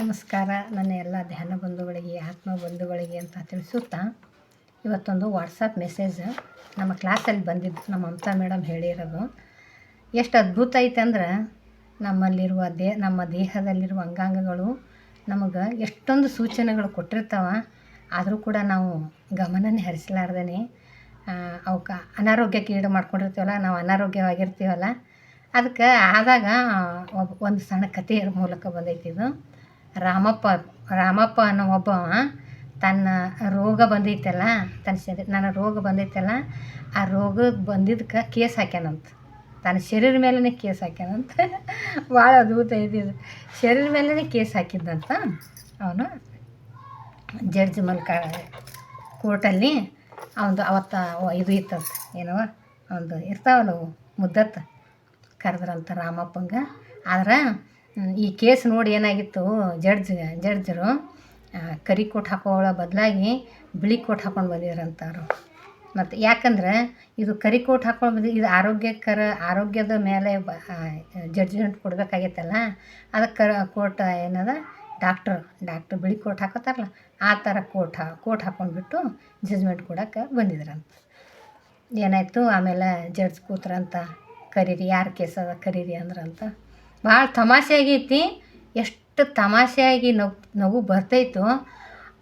ನಮಸ್ಕಾರ. ನನ್ನ ಎಲ್ಲ ಧ್ಯಾನ ಬಂಧುಗಳಿಗೆ, ಆತ್ಮ ಬಂಧುಗಳಿಗೆ ಅಂತ ತಿಳಿಸುತ್ತಾ ಇವತ್ತೊಂದು ವಾಟ್ಸಪ್ ಮೆಸೇಜ್ ನಮ್ಮ ಕ್ಲಾಸಲ್ಲಿ ಬಂದಿದ್ದು ನಮ್ಮ ಮಮತಾ ಮೇಡಮ್ ಹೇಳಿರೋದು. ಎಷ್ಟು ಅದ್ಭುತ ಐತೆ ಅಂದ್ರೆ ನಮ್ಮಲ್ಲಿರುವ ದೇ, ನಮ್ಮ ದೇಹದಲ್ಲಿರುವ ಅಂಗಾಂಗಗಳು ನಮಗೆ ಎಷ್ಟೊಂದು ಸೂಚನೆಗಳು ಕೊಟ್ಟಿರ್ತಾವ. ಆದರೂ ಕೂಡ ನಾವು ಗಮನನೇ ಹರಿಸಲಾರ್ದೇ ಅವಕ್ಕೆ ಅನಾರೋಗ್ಯಕ್ಕೆ ಈಡು ಮಾಡ್ಕೊಂಡಿರ್ತೀವಲ್ಲ, ನಾವು ಅನಾರೋಗ್ಯವಾಗಿರ್ತೀವಲ್ಲ. ಅದಕ್ಕೆ ಆದಾಗ ಒಬ್ಬ ಒಂದು ಸಣ್ಣ ಕಥೆಯ ಮೂಲಕ ಬಂದೈತಿ ಇದು. ರಾಮಪ್ಪ ರಾಮಪ್ಪ ಅನ್ನೋ ಒಬ್ಬವ ತನ್ನ ರೋಗ ಬಂದೈತಲ್ಲ, ತನ್ನ ಶರೀರ ನನ್ನ ರೋಗ ಬಂದೈತಲ್ಲ, ಆ ರೋಗ ಬಂದಿದ್ದಕ್ಕೆ ಕೇಸ್ ಹಾಕ್ಯಾನಂತ. ತನ್ನ ಶರೀರ ಮೇಲೇ ಕೇಸ್ ಹಾಕ್ಯಾನಂತ. ಭಾಳ ಅದ್ಭುತ ಐತಿ ಇದು. ಶರೀರ ಮೇಲೇ ಕೇಸ್ ಹಾಕಿದ್ದಂತ ಅವನು ಜಡ್ಜ್ ಮಲ್ಕ, ಕೋರ್ಟಲ್ಲಿ ಅವನದು ಅವತ್ತ ಇದು ಇತ್ತಂತ. ಒಂದು ಇರ್ತಾವಲ್ಲ ಅವು, ಮುದ್ದತ್ತ ಕರೆದ್ರಂತ ರಾಮಪ್ಪಂಗೆ. ಆದ್ರೆ ಈ ಕೇಸ್ ನೋಡಿ ಏನಾಗಿತ್ತು, ಜಡ್ಜ್, ಜಡ್ಜರು ಕರಿ ಕೋಟ್ ಹಾಕೋಳ ಬದಲಾಗಿ ಬಿಳಿ ಕೋಟ್ ಹಾಕೊಂಡು ಬಂದಿದ್ರಂತ ಅವರು ಮತ್ತು ಯಾಕಂದ್ರೆ ಇದು ಕರಿ ಕೋಟ್ ಹಾಕೊಂಡು ಬಂದು, ಇದು ಆರೋಗ್ಯಕರ, ಆರೋಗ್ಯದ ಮೇಲೆ ಬ ಜಡ್ಜ್ಮೆಂಟ್ ಕೊಡಬೇಕಾಗಿತ್ತಲ್ಲ ಅದಕ್ಕೆ ಕೋಟ್ ಏನದ ಡಾಕ್ಟರ್ ಡಾಕ್ಟರ್ ಬಿಳಿ ಕೋಟ್ ಹಾಕೋತಾರಲ್ಲ, ಆ ಥರ ಕೋಟ್ ಕೋಟ್ ಹಾಕೊಂಡ್ಬಿಟ್ಟು ಜಡ್ಜ್ಮೆಂಟ್ ಕೊಡೋಕೆ ಬಂದಿದ್ರಂತ. ಏನಾಯಿತು, ಆಮೇಲೆ ಜಡ್ಜ್ ಕೂತ್ರಂತ, ಕರೀರಿ, ಯಾರು ಕೇಸ್ ಅದ, ಕರೀರಿ ಅಂದ್ರಂತ. ಭಾಳ ತಮಾಷೆ ಆಗೈತಿ ಎಷ್ಟು ತಮಾಷೆಯಾಗಿ ನಗು ನಗು ಬರ್ತೈತೋ,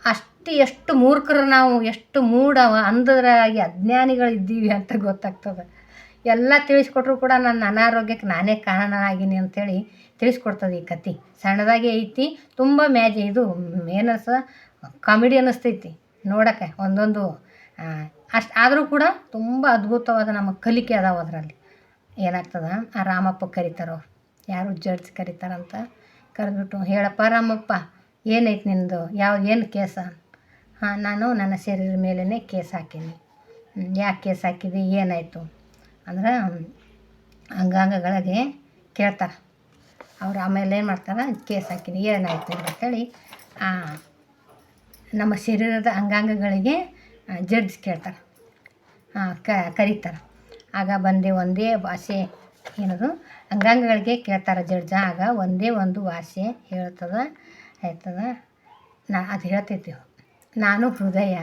ಅಷ್ಟು, ಎಷ್ಟು ಮೂರ್ಖರು ನಾವು, ಎಷ್ಟು ಮೂಡವ ಅಂಧರಾಗಿ ಅಜ್ಞಾನಿಗಳು ಇದ್ದೀವಿ ಅಂತ ಗೊತ್ತಾಗ್ತದೆ. ಎಲ್ಲ ತಿಳಿಸ್ಕೊಟ್ರು ಕೂಡ ನನ್ನ ಅನಾರೋಗ್ಯಕ್ಕೆ ನಾನೇ ಕಾರಣ ಆಗೀನಿ ಅಂಥೇಳಿ ತಿಳಿಸ್ಕೊಡ್ತದೆ ಈ ಕತೆ ಸಣ್ಣದಾಗೆ ಐತಿ, ತುಂಬ ಮ್ಯಾಜಿ, ಇದು ಏನಸ ಕಾಮಿಡಿ ಅನ್ನಿಸ್ತೈತಿ. ನೋಡೋಕ್ಕೆ ಒಂದೊಂದು ಅಷ್ಟು, ಆದರೂ ಕೂಡ ತುಂಬ ಅದ್ಭುತವಾದ ನಮ್ಮ ಕಲಿಕೆ ಅದಾವ ಅದರಲ್ಲಿ. ಏನಾಗ್ತದೆ? ಆ ರಾಮಪ್ಪ ಕರೀತಾರ ಯಾರು ಜಡ್ಜ್ ಕರೀತಾರಂತ ಕರೆದ್ಬಿಟ್ಟು, ಹೇಳಪ್ಪ ರಾಮಪ್ಪ, ಏನೈತೆ ನಿನ್ನದು ಯಾವ, ಏನು ಕೇಸ? ಹಾಂ, ನಾನು ನನ್ನ ಶರೀರ ಮೇಲೇ ಕೇಸ್ ಹಾಕೀನಿ. ಯಾಕೆ ಕೇಸ್ ಹಾಕಿದಿ? ಏನಾಯಿತು? ಅಂದ್ರೆ, ಅಂಗಾಂಗಗಳಿಗೆ ಕೇಳ್ತಾರೆ. ಅವ್ರು ಆಮೇಲೆ ಏನು ಮಾಡ್ತಾರೆ? ಕೇಸ್ ಹಾಕಿನಿ, ಏನಾಯಿತು? ಅಂತೇಳಿ ನಮ್ಮ ಶರೀರದ ಅಂಗಾಂಗಗಳಿಗೆ ಜಡ್ಜ್ ಕೇಳ್ತಾರೆ. ಕರೀತಾರೆ. ಆಗ ಬಂದೆ ಒಂದೇ ಭಾಷೆ ಏನದು? ಅಂಗಾಂಗಗಳಿಗೆ ಕೇಳ್ತಾರೆ ಜಡ್ಜ. ಆಗ ಒಂದೇ ಒಂದು ಭಾಷೆ ಹೇಳ್ತದ ಆಯ್ತದ ನಾ ಅದು ಹೇಳ್ತೈತಿ. ನಾನು ಹೃದಯ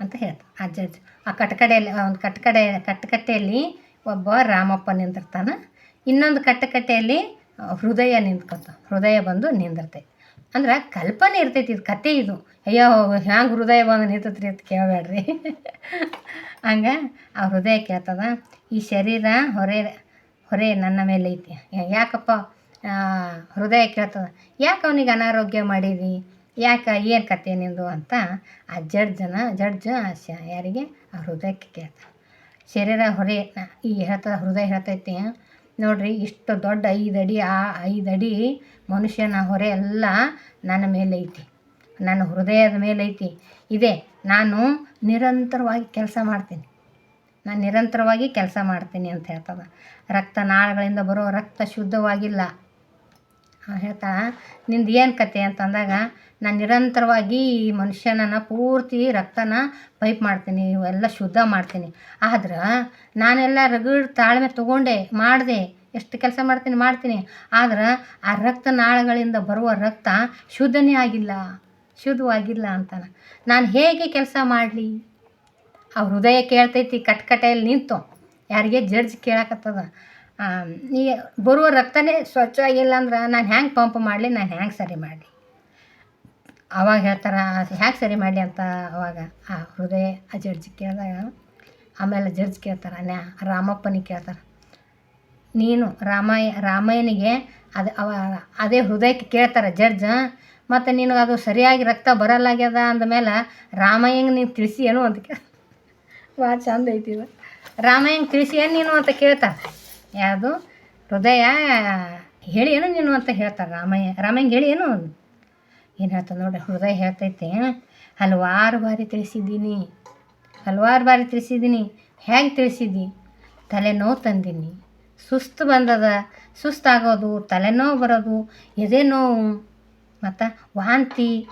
ಅಂತ ಹೇಳ್ತ ಆ ಜಡ್ಜ್. ಆ ಕಟ್ಟಕಡೆಯಲ್ಲಿ ಒಂದು ಕಟ್ಟಕಡೆ, ಕಟ್ಟಕಟ್ಟೆಯಲ್ಲಿ ಒಬ್ಬ ರಾಮಪ್ಪ ನಿಂತಿರ್ತಾನೆ. ಇನ್ನೊಂದು ಕಟ್ಟಕಟ್ಟೆಯಲ್ಲಿ ಹೃದಯ ನಿಂತ್ಕೊತ, ಹೃದಯ ಬಂದು ನಿಂದಿರ್ತೈತಿ. ಅಂದ್ರೆ ಕಲ್ಪನೆ ಇರ್ತೈತಿ, ಇದು ಕತೆ ಇದು. ಅಯ್ಯೋ, ಹ್ಯಾಂಗೆ ಹೃದಯ ಬಂದು ನಿಂತತ್ರಿ ಅಂತ ಕೇಳಬೇಡ್ರಿ ಹಂಗೆ ಆ ಹೃದಯ ಕೇಳ್ತದ. ಈ ಶರೀರ ಹೊರೆ ಹೊರೆ ನನ್ನ ಮೇಲೆ ಐತಿ. ಯಾಕಪ್ಪ? ಹೃದಯ ಕೇಳ್ತದ. ಯಾಕೆ ಅವನಿಗೆ ಅನಾರೋಗ್ಯ ಮಾಡಿದಿ? ಯಾಕೆ ಏನು ಕತೆ ನಿಂದು ಅಂತ ಆ ಜಡ್ಜನ, ಜಡ್ಜ್ ಯಾರಿಗೆ ಆ ಹೃದಯಕ್ಕೆ ಕೇಳ್ತಾನೆ ಶರೀರ ಹೊರೆ ಈ ಹೇಳ್ತದ ಹೃದಯ ಹೇಳ್ತೈತಿ ನೋಡ್ರಿ, ಇಷ್ಟು ದೊಡ್ಡ ಐದು ಅಡಿ, ಆ ಐದು ಅಡಿ ಮನುಷ್ಯನ ಹೊರೆ ಎಲ್ಲ ನನ್ನ ಮೇಲೆ ಐತಿ. ನನ್ನ ಹೃದಯದ ಮೇಲೆ ಐತಿ. ಇದೆ, ನಾನು ನಿರಂತರವಾಗಿ ಕೆಲಸ ಮಾಡ್ತೀನಿ. ನಾನು ನಿರಂತರವಾಗಿ ಕೆಲಸ ಮಾಡ್ತೀನಿ ಅಂತ ಹೇಳ್ತದ. ರಕ್ತ ನಾಳಗಳಿಂದ ಬರೋ ರಕ್ತ ಶುದ್ಧವಾಗಿಲ್ಲ. ಹೇಳ್ತಾ, ನಿಂದು ಏನು ಕತೆ ಅಂತಂದಾಗ, ನಾನು ನಿರಂತರವಾಗಿ ಈ ಮನುಷ್ಯನನ್ನ ಪೂರ್ತಿ ರಕ್ತನ ಪೈಪ್ ಮಾಡ್ತೀನಿ, ಇವೆಲ್ಲ ಶುದ್ಧ ಮಾಡ್ತೀನಿ. ಆದ್ರೆ ನಾನೆಲ್ಲ ರಗಡ್ ತಾಳ್ಮೆ ತೊಗೊಂಡೆ, ಮಾಡಿದೆ, ಎಷ್ಟು ಕೆಲಸ ಮಾಡ್ತೀನಿ ಮಾಡ್ತೀನಿ. ಆದ್ರೆ ಆ ರಕ್ತ ನಾಳಗಳಿಂದ ಬರುವ ರಕ್ತ ಶುದ್ಧನೇ ಆಗಿಲ್ಲ, ಶುದ್ಧವಾಗಿಲ್ಲ ಅಂತಾನೆ. ನಾನು ಹೇಗೆ ಕೆಲಸ ಮಾಡಲಿ? ಆ ಹೃದಯ ಕೇಳ್ತೈತಿ ಕಟ್ಕಟೆಯಲ್ಲಿ ನಿಂತು. ಯಾರಿಗೆ ಜಡ್ಜ್ ಕೇಳಕತ್ತದ. ಈ ಬರುವ ರಕ್ತನೇ ಸ್ವಚ್ಛವಾಗಿಲ್ಲ ಅಂದ್ರೆ ನಾನು ಹ್ಯಾಂಗೆ ಪಂಪ್ ಮಾಡಲಿ, ನಾನು ಹ್ಯಾಂಗೆ ಸರಿ ಮಾಡಲಿ? ಅವಾಗ ಹೇಳ್ತಾರೆ ಹ್ಯಾಂಗೆ ಸರಿ ಮಾಡಲಿ ಅಂತ ಅವಾಗ ಆ ಹೃದಯ ಆ ಜಡ್ಜ್ ಕೇಳಿದಾಗ, ಆಮೇಲೆ ಜಡ್ಜ್ ಕೇಳ್ತಾರೆ, ನ್ಯಾ, ರಾಮಪ್ಪನಿಗೆ ಕೇಳ್ತಾರೆ. ನೀನು ರಾಮಾಯ ರಾಮಯ್ಯನಿಗೆ ಅದು ಅವ, ಅದೇ ಹೃದಯಕ್ಕೆ ಕೇಳ್ತಾರೆ ಜಡ್ಜ್ ಮತ್ತು ನಿನಗೆ ಅದು ಸರಿಯಾಗಿ ರಕ್ತ ಬರಲಾಗ್ಯದ ಅಂದಮೇಲೆ ರಾಮಯ್ಯಂಗೆ ನೀನು ತಿಳಿಸಿ ಏನು ಅಂತ ಕೇ ಭಾಳ ಚಂದ ಐತಿ ಇದು ರಾಮಾಯಣ ತಿಳಿಸಿ ಏನು ನೀನು ಅಂತ ಕೇಳ್ತಾರೆ? ಯಾವುದು? ಹೃದಯ, ಹೇಳಿ ಏನು ನೀನು ಅಂತ ಹೇಳ್ತಾರೆ ರಾಮಯ್ಯ? ರಾಮಯ್ಯಂಗೆ ಹೇಳಿ ಏನು? ಏನು ಹೇಳ್ತದೆ ನೋಡಿ ಹೃದಯ ಹೇಳ್ತೈತೆ. ಹಲವಾರು ಬಾರಿ ತಿಳಿಸಿದ್ದೀನಿ. ಹಲವಾರು ಬಾರಿ ತಿಳಿಸಿದ್ದೀನಿ. ಹೇಗೆ ತಿಳಿಸಿದ್ದಿ ತಲೆನೋವು ತಂದೀನಿ. ಸುಸ್ತು ಬಂದದ. ಸುಸ್ತಾಗೋದು, ತಲೆನೋವು ಬರೋದು, ಎದೆ ನೋವು, ಮತ್ತು ವಾಂತಿ,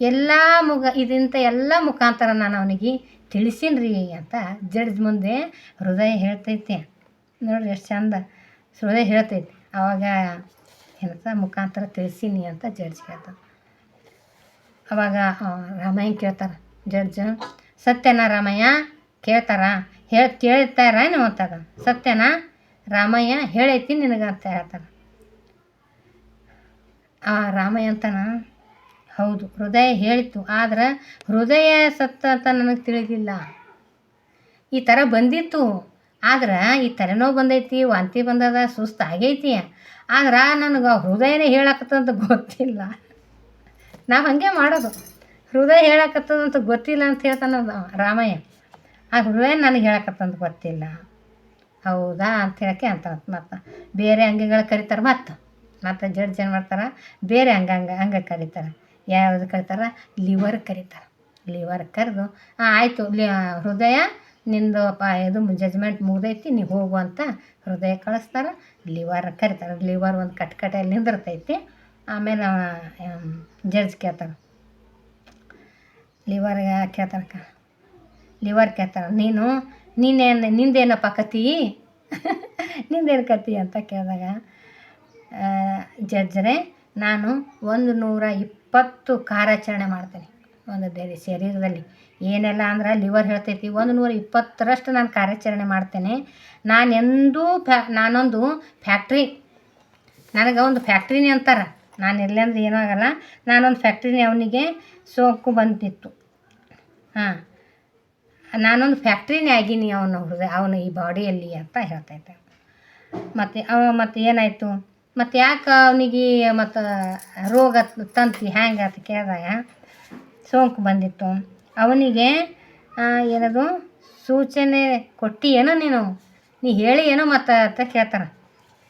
ಎಲ್ಲ ಮುಗ ಇದಿಂತ ಎಲ್ಲ ಮುಖಾಂತರ ನಾನು ಅವನಿಗೆ ತಿಳಿಸೀನಿ ರೀ ಅಂತ ಜಡ್ಜ್ ಮುಂದೆ ಹೃದಯ ಹೇಳ್ತೈತೆ. ನೋಡ್ರಿ ಎಷ್ಟು ಚಂದ ಹೃದಯ ಹೇಳ್ತೈತಿ. ಆವಾಗ ಏನಂತ ಮುಖಾಂತರ ತಿಳಿಸೀನಿ ಅಂತ ಜಡ್ಜ್ ಹೇಳ್ತಾರೆ ಅವಾಗ ರಾಮಯ್ಯ ಕೇಳ್ತಾರೆ ಜಡ್ಜ್, ಸತ್ಯನಾ ರಾಮಯ್ಯ ಕೇಳ್ತಾರ? ಹೇಳಿ ಕೇಳ್ತಾರ ನೀವು ಅಂತಾಗ ಸತ್ಯನಾ ರಾಮಯ್ಯ ಹೇಳೈತಿ ನಿನಗೆ ಅಂತ ಹೇಳ್ತಾರೆ ಆ, ರಾಮಯ್ಯ ಅಂತಾನ ಹೌದು, ಹೃದಯ ಹೇಳಿತು ಆದ್ರೆ ಹೃದಯ ಸತ್ತ ಅಂತ ನನಗೆ ತಿಳಿದಿಲ್ಲ. ಈ ಥರ ಬಂದಿತ್ತು. ಆದ್ರೆ ಈ ತಲೆನೋವು ಬಂದೈತಿ, ವಾಂತಿ ಬಂದದ, ಸುಸ್ತು ಆಗೈತಿ. ಆದ್ರೆ ನನಗೆ ಹೃದಯನೇ ಹೇಳಕತ್ತಂತ ಗೊತ್ತಿಲ್ಲ. ನಾವು ಹಾಗೆ ಮಾಡೋದು. ಹೃದಯ ಹೇಳಕತ್ತದಂತ ಗೊತ್ತಿಲ್ಲ ಅಂತ ಹೇಳ್ತಾನ ರಾಮಯ್ಯ. ಆ ಹೃದಯ ನನಗೆ ಹೇಳಕತ್ತಂತ ಗೊತ್ತಿಲ್ಲ. ಹೌದಾ ಅಂತ ಹೇಳಕ್ಕೆ ಅಂತ ಮತ್ತೆ ಬೇರೆ ಅಂಗಗಳು ಕರೀತಾರೆ ಮತ್ತೆ ಮತ್ತು ಜಡ್ಜ್ ಏನು ಮಾಡ್ತಾರೆ? ಬೇರೆ ಅಂಗ ಹಂಗೆ ಕರೀತಾರೆ. ಯಾವ್ದು ಕರಿತಾರೆ? ಲಿವರ್ ಕರೀತಾರೆ. ಲಿವರ್ ಕರೆದು ಆಯಿತು, ಲಿ ಹೃದಯ, ನಿಂದು ಪ ಇದು ಜಜ್ಮೆಂಟ್ ಮುಗ್ದೈತಿ ನೀವು ಹೋಗು ಅಂತ ಹೃದಯ ಕಳಿಸ್ತಾರೆ. ಲಿವರ್ ಕರೀತಾರೆ. ಲಿವರ್ ಒಂದು ಕಟ್ಕಟೆಯಲ್ಲಿ ನಿಂದಿರ್ತೈತಿ. ಆಮೇಲೆ ಜಡ್ಜ್ ಕೇಳ್ತಾರೆ. ಲಿವರ್ ಕೇಳ್ತಾರಕ್ಕ ಲಿವರ್ ಕೇಳ್ತಾರೆ. ನೀನು, ನೀನೇನು, ನಿಂದೇನಪ್ಪ ಕತಿ? ನಿಂದೇನು ಕತಿ ಅಂತ ಕೇಳಿದಾಗ ಜಡ್ಜ್ರೆ ನಾನು ಒಂದು ನೂರ ಇಪ್ಪತ್ತು ಕಾರ್ಯಾಚರಣೆ ಮಾಡ್ತೇನೆ ಒಂದು ದೇ, ಶರೀರದಲ್ಲಿ. ಏನೆಲ್ಲ ಅಂದ್ರೆ ಲಿವರ್ ಹೇಳ್ತೈತಿ, ಒಂದು ನೂರ ಇಪ್ಪತ್ತರಷ್ಟು ನಾನು ಕಾರ್ಯಾಚರಣೆ ಮಾಡ್ತೇನೆ. ನಾನೆಂದೂ ಫ್ಯಾ, ನಾನೊಂದು ಫ್ಯಾಕ್ಟ್ರಿ, ನನಗೆ ಒಂದು ಫ್ಯಾಕ್ಟ್ರಿನೇ ಅಂತಾರೆ. ನಾನು ಇರಲಿ ಅಂದ್ರೆ ಏನೂ ಆಗಲ್ಲ. ನಾನೊಂದು ಫ್ಯಾಕ್ಟ್ರಿನೇ ಅವನಿಗೆ ಸೋಂಕು ಬಂದಿತ್ತು. ಹಾಂ, ನಾನೊಂದು ಫ್ಯಾಕ್ಟ್ರಿನೇ ಆಗೀನಿ ಅವನು ಹೃದಯ, ಅವನು ಈ ಬಾಡಿಯಲ್ಲಿ ಅಂತ ಹೇಳ್ತೈತೆ. ಮತ್ತು ಅವ, ಮತ್ತು ಏನಾಯಿತು? ಮತ್ತು ಯಾಕೆ ಅವನಿಗೆ ಮತ್ತು ರೋಗ ತಂತಿ ಹ್ಯಾಂಗೆ ಅಂತ ಕೇಳಿದಾಗ ಸೋಂಕು ಬಂದಿತ್ತು. ಅವನಿಗೆ ಏನದು, ಸೂಚನೆ ಕೊಟ್ಟು ಏನೋ ನೀನು, ನೀ ಹೇಳಿ ಏನೋ ಮತ್ತು ಅಂತ ಕೇಳ್ತಾರೆ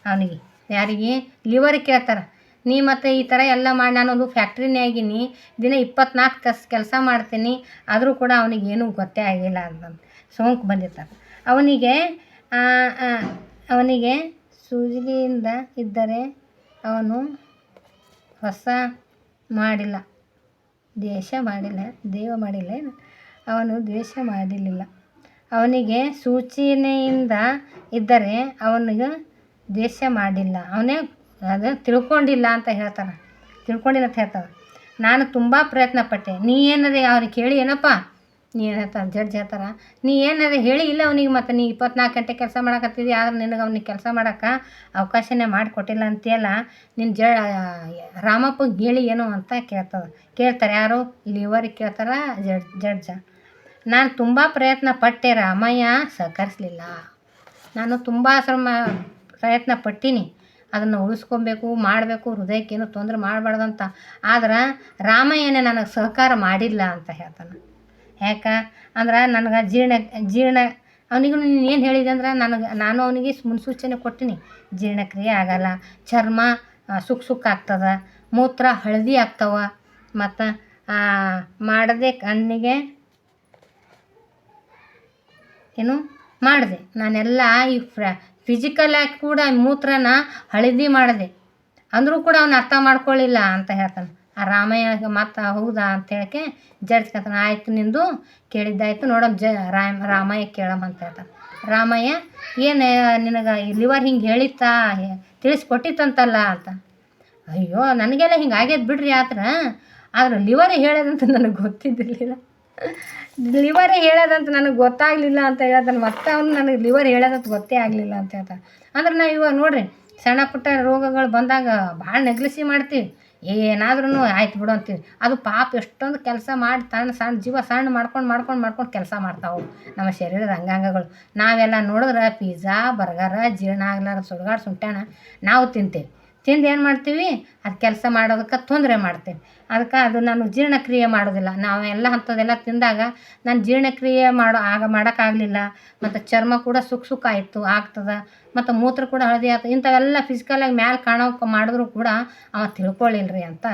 ಅವನಿಗೆ. ಯಾರಿಗೆ? ಲಿವರ್ ಕೇಳ್ತಾರೆ. ನೀ ಮತ್ತು ಈ ಥರ ಎಲ್ಲ ಮಾಡಿ ನಾನೊಂದು ಫ್ಯಾಕ್ಟ್ರಿನೇ ಆಗಿನಿ, ದಿನ ಇಪ್ಪತ್ನಾಲ್ಕು ತಾಸು ಕೆಲಸ ಮಾಡ್ತೀನಿ, ಆದರೂ ಕೂಡ ಅವನಿಗೆ ಏನೂ ಗೊತ್ತೇ ಆಗಿಲ್ಲ ಅಂತ ಸೋಂಕು ಬಂದಿರ್ತಾರೆ ಅವನಿಗೆ ಅವನಿಗೆ ಸೂಜಿಗೆಯಿಂದ ಇದ್ದರೆ ಅವನು ಹೊಸ ಮಾಡಿಲ್ಲ, ದ್ವೇಷ ಮಾಡಿಲ್ಲ, ದೇವ ಮಾಡಿಲ್ಲ ಅವನು ದ್ವೇಷ ಮಾಡಲಿಲ್ಲ ಅವನಿಗೆ ಸೂಚನೆಯಿಂದ ಇದ್ದರೆ ಅವನಿಗೆ ದ್ವೇಷ ಮಾಡಿಲ್ಲ. ಅವನೇ ಅದು ತಿಳ್ಕೊಂಡಿಲ್ಲ ಅಂತ ಹೇಳ್ತಾನೆ. ತಿಳ್ಕೊಂಡಿಲ್ಲ ಅಂತ ಹೇಳ್ತಾನೆ. ನಾನು ತುಂಬ ಪ್ರಯತ್ನ ಪಟ್ಟೆ ನೀ ಏನದೆ ಅವ್ರಿಗೆ ಕೇಳಿ ಏನಪ್ಪ? ನೀ ಏನು ಹೇಳ್ತಾರೆ ಜಡ್ಜ್ ಹೇಳ್ತಾರ? ನೀ ಏನಾರ ಹೇಳಿ, ಇಲ್ಲ ಅವನಿಗೆ ಮತ್ತು ನೀ ಇಪ್ಪತ್ನಾಲ್ಕು ಗಂಟೆ ಕೆಲಸ ಮಾಡಕತ್ತಿದ್ದಿ ಆದ್ರೆ ನಿನಗೆ ಅವ್ನಿಗೆ ಕೆಲಸ ಮಾಡೋಕೆ ಅವಕಾಶನೇ ಮಾಡಿಕೊಟ್ಟಿಲ್ಲ ಅಂತೀಯಲ್ಲ ನಿನ್ನ ಜ ರಾಮಪ್ಪಗೆ ಹೇಳಿ ಏನು ಅಂತ ಕೇಳ್ತದೆ. ಕೇಳ್ತಾರೆ ಯಾರು? ಲಿವರಿಗೆ ಕೇಳ್ತಾರ ಜಡ್, ಜಡ್ಜ. ನಾನು ತುಂಬ ಪ್ರಯತ್ನ ಪಟ್ಟೆ ರಾಮಯ್ಯ, ಸಹಕರಿಸಲಿಲ್ಲ. ನಾನು ತುಂಬ ಶ್ರಮ, ಪ್ರಯತ್ನ ಪಟ್ಟೀನಿ. ಅದನ್ನು ಉಳಿಸ್ಕೊಬೇಕು, ಮಾಡಬೇಕು, ಹೃದಯಕ್ಕೇನು ತೊಂದರೆ ಮಾಡಬಾರ್ದಂತ. ಆದ್ರೆ ರಾಮಯ್ಯನೇ ನನಗೆ ಸಹಕಾರ ಮಾಡಿಲ್ಲ ಅಂತ ಹೇಳ್ತಾನೆ. ಯಾಕೆ ಅಂದ್ರೆ ನನಗೆ ಜೀರ್ಣ ಜೀರ್ಣ, ಅವನಿಗೂ ನೀನು ಏನು ಹೇಳಿದೆ ಅಂದ್ರೆ ನನಗೆ, ನಾನು ಅವನಿಗೆ ಮುನ್ಸೂಚನೆ ಕೊಟ್ಟಿನಿ, ಜೀರ್ಣಕ್ರಿಯೆ ಆಗಲ್ಲ, ಚರ್ಮ ಸುಕ್ ಸುಕ್ ಆಗ್ತದೆ, ಮೂತ್ರ ಹಳದಿ ಆಗ್ತವ, ಮತ್ತು ಮಾಡದೆ ಕಣ್ಣಿಗೆ ಏನು ಮಾಡಿದೆ, ನಾನೆಲ್ಲ ಈ ಫ್ರ ಫಿಸಿಕಲ್ ಆಗಿ ಕೂಡ ಮೂತ್ರನ ಹಳದಿ ಮಾಡಿದೆ, ಅಂದರೂ ಕೂಡ ಅವನು ಅರ್ಥ ಮಾಡ್ಕೊಳ್ಳಿಲ್ಲ ಅಂತ ಹೇಳ್ತಾನೆ. ಆ ರಾಮಯ್ಯ ಮತ್ತೆ ಹೌದಾ ಅಂತ ಹೇಳಕ್ಕೆ ಜಡ್ಜ್ ಕೇಳ್ತಾನೆ ಆಯ್ತು ನಿಂದು ಕೇಳಿದ್ದಾಯ್ತು ನೋಡಮ್ ಜ ರಾಮ ರಾಮಯ್ಯ ಕೇಳಮ್ಮ ಅಂತ ಹೇಳ್ತಾನೆ. ರಾಮಯ್ಯ, ಏನು ನಿನಗೆ ಲಿವರ್ ಹಿಂಗೆ ಹೇಳಿತ್ತಾ? ತಿಳಿಸ್ಕೊಟ್ಟಿತ್ತಂತಲ್ಲ ಅಂತ. ಅಯ್ಯೋ, ನನಗೆಲ್ಲ ಹಿಂಗೆ ಆಗ್ಯದ ಬಿಡ್ರಿ ಆತ್ರ. ಆದ್ರೆ ಲಿವರ್ ಹೇಳೋದಂತ ನನಗೆ ಗೊತ್ತಿದ್ದಿರಲಿಲ್ಲ. ಲಿವರೇ ಹೇಳೋದಂತ ನನಗೆ ಗೊತ್ತಾಗಲಿಲ್ಲ ಅಂತ ಹೇಳ್ತಾನೆ. ಮತ್ತೆ ಅವ್ನು ನನಗೆ ಲಿವರ್ ಹೇಳೋದಂತ ಗೊತ್ತೇ ಆಗಲಿಲ್ಲ ಅಂತ ಹೇಳ್ತಾನೆ. ಅಂದ್ರೆ ನಾವು ಇವಾಗ ನೋಡ್ರಿ, ಸಣ್ಣ ಪುಟ್ಟ ರೋಗಗಳು ಬಂದಾಗ ಭಾಳ ನೆಗ್ಲಸಿ ಮಾಡ್ತೀವಿ. ಏನಾದ್ರೂ ಆಯ್ತು ಬಿಡು ಅಂತೀವಿ. ಅದು ಪಾಪ ಎಷ್ಟೊಂದು ಕೆಲಸ ಮಾಡಿ ಸಣ್ಣ ಸಣ್ಣ ಜೀವ ಸಣ್ಣ ಮಾಡ್ಕೊಂಡು ಮಾಡ್ಕೊಂಡು ಮಾಡ್ಕೊಂಡು ಕೆಲಸ ಮಾಡ್ತಾವೆ ನಮ್ಮ ಶರೀರದ ಅಂಗಾಂಗಗಳು. ನಾವೆಲ್ಲ ನೋಡಿದ್ರೆ ಪಿಜ್ಜಾ, ಬರ್ಗರ, ಜೀರ್ಣ ಆಗ್ಲಾರ ಸುಡ್ಗಾಡು ಸುಂಟಾಣ ನಾವು ತಿಂತೀವಿ. ತಿಂದು ಏನು ಮಾಡ್ತೀವಿ? ಅದು ಕೆಲಸ ಮಾಡೋದಕ್ಕೆ ತೊಂದರೆ ಮಾಡ್ತೀವಿ ಅದಕ್ಕೆ ಅದು ನಾನು ಜೀರ್ಣಕ್ರಿಯೆ ಮಾಡೋದಿಲ್ಲ. ನಾವು ಎಲ್ಲ ಅಂಥದ್ದೆಲ್ಲ ತಿಂದಾಗ ನಾನು ಜೀರ್ಣಕ್ರಿಯೆ ಮಾಡೋ ಆಗ ಮಾಡೋಕ್ಕಾಗಲಿಲ್ಲ. ಮತ್ತು ಚರ್ಮ ಕೂಡ ಸುಖ ಸುಖ ಆಯಿತು, ಆಗ್ತದೆ. ಮತ್ತು ಮೂತ್ರ ಕೂಡ ಹಳದಿ ಆಯ್ತು. ಇಂಥವೆಲ್ಲ ಫಿಸಿಕಲಾಗಿ ಮ್ಯಾಲೆ ಕಾಣೋಕೆ ಮಾಡಿದ್ರೂ ಕೂಡ ಅವ ತಿಳ್ಕೊಳ್ಳಿಲ್ಲ ರೀ ಅಂತ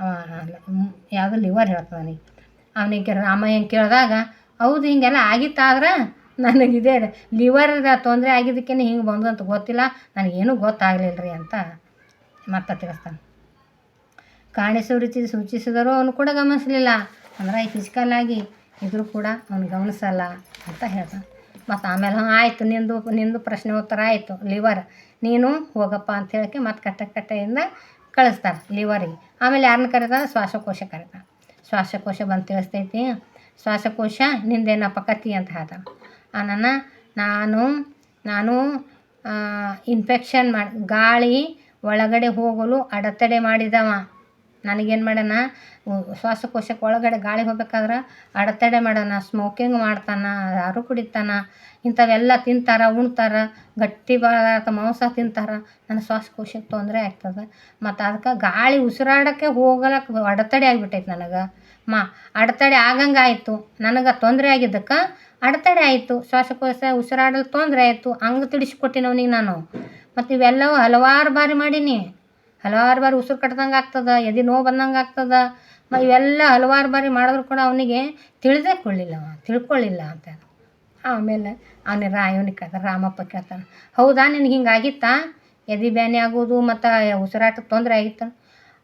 ಅವ ಯಾವುದು ಲಿವರ್ ಹೇಳ್ತದೆ ಅವನಿಗೆ. ಅವನಿಗೆ ರಾಮಯ್ಯನ ಕೇಳಿದಾಗ, ಹೌದು, ಹಿಂಗೆಲ್ಲ ಆಗಿತ್ತಾದ್ರೆ ನನಗಿದೆ ಲಿವರ್ ತೊಂದರೆ ಆಗಿದ್ದಕ್ಕೇನೆ ಹಿಂಗೆ ಬಂದು ಅಂತ ಗೊತ್ತಿಲ್ಲ. ನನಗೇನು ಗೊತ್ತಾಗಲಿಲ್ಲ ರೀ ಅಂತ ಮತ್ತೆ ತಿಳಿಸ್ತಾನೆ. ಕಾಣಿಸುವ ರೀತಿ ಸೂಚಿಸಿದರೂ ಅವನು ಕೂಡ ಗಮನಿಸಲಿಲ್ಲ. ಅಂದ್ರೆ ಈ ಫಿಸಿಕಲ್ ಆಗಿ ಇದ್ರೂ ಕೂಡ ಅವನು ಗಮನಿಸಲ್ಲ ಅಂತ ಹೇಳ್ತಾನೆ. ಮತ್ತು ಆಮೇಲೆ, ಹಾಂ, ಆಯಿತು, ನಿಂದು ನಿಂದು ಪ್ರಶ್ನೆ ಉತ್ತರ ಆಯಿತು ಲಿವರ್ ನೀನು ಹೋಗಪ್ಪ ಅಂತ ಹೇಳಕ್ಕೆ ಮತ್ತು ಕಟ್ಟ ಕಟ್ಟೆಯಿಂದ ಕಳಿಸ್ತಾರೆ ಲಿವರಿಗೆ ಆಮೇಲೆ ಯಾರನ್ನ ಕರೀತಾರೆ ಶ್ವಾಸಕೋಶ ಕರೀತಾರೆ ಶ್ವಾಸಕೋಶ ಬಂದು ತಿಳಿಸ್ತೈತಿ. ಶ್ವಾಸಕೋಶ ನಿಂದೇನಪ್ಪ ಕತಿ ಅಂತ ಹೇಳ್ತಾರೆ ನನ್ನ, ನಾನು ನಾನು ಇನ್ಫೆಕ್ಷನ್ ಮಾಡಿ, ಗಾಳಿ ಒಳಗಡೆ ಹೋಗಲು ಅಡೆತಡೆ ಮಾಡಿದವ. ನನಗೇನು ಮಾಡ್ಯಾನ? ಶ್ವಾಸಕೋಶಕ್ಕೆ ಒಳಗಡೆ ಗಾಳಿ ಹೋಗ್ಬೇಕಾದ್ರೆ ಅಡೆತಡೆ ಮಾಡ್ಯಾನ ಸ್ಮೋಕಿಂಗ್ ಮಾಡ್ತಾನ, ಯಾರು ಕುಡಿತಾನ? ಇಂಥವೆಲ್ಲ ತಿಂತಾರ, ಉಣ್ತಾರ, ಗಟ್ಟಿ ಪದಾರ್ಥ ಮಾಂಸ ತಿಂತಾರ. ನನ್ನ ಶ್ವಾಸಕೋಶಕ್ಕೆ ತೊಂದರೆ ಆಗ್ತದೆ. ಮತ್ತು ಅದಕ್ಕೆ ಗಾಳಿ ಉಸಿರಾಡೋಕ್ಕೆ ಹೋಗಲಕ್ಕೆ ಅಡೆತಡೆ ಆಗಿಬಿಟ್ಟೈತೆ ನನಗೆ. ಮಾ, ಅಡೆತಡೆ ಆಗಂಗೆ ಆಯಿತು. ನನಗೆ ತೊಂದರೆ ಆಗಿದ್ದಕ್ಕೆ ಅಡೆತಡೆ ಆಯಿತು. ಶ್ವಾಸಕೋಶ ಉಸಿರಾಡಲು ತೊಂದರೆ ಆಯಿತು. ಹಂಗೆ ತಿಳಿಸ್ಕೊಟ್ಟಿನಿ ಅವನಿಗೆ ನಾನು. ಮತ್ತು ಇವೆಲ್ಲವೂ ಹಲವಾರು ಬಾರಿ ಮಾಡೀನಿ. ಹಲವಾರು ಬಾರಿ ಉಸಿರು ಕಟ್ದಂಗೆ ಆಗ್ತದೆ, ಎದೆ ನೋವು ಬಂದಂಗೆ ಆಗ್ತದೆ. ಮ ಇವೆಲ್ಲ ಹಲವಾರು ಬಾರಿ ಮಾಡಿದ್ರು ಕೂಡ ಅವನಿಗೆ ತಿಳಿದೇ ಕೊಳ್ಳಿಲ್ಲ ಅವ ತಿಳ್ಕೊಳ್ಳಿಲ್ಲ ಅಂತ. ಆಮೇಲೆ ಅವನಿಗೆ ರಾ ಇವನಿಗೆ ಕೇಳ್ತಾನೆ, ರಾಮಪ್ಪ ಕೇಳ್ತಾನೆ, ಹೌದಾ ನಿನಗೆ ಹಿಂಗಾಗಿತ್ತಾ ಎದೆ ಬ್ಯಾನೆ ಆಗೋದು ಮತ್ತು ಉಸಿರಾಟದ ತೊಂದರೆ ಆಗಿತ್ತ?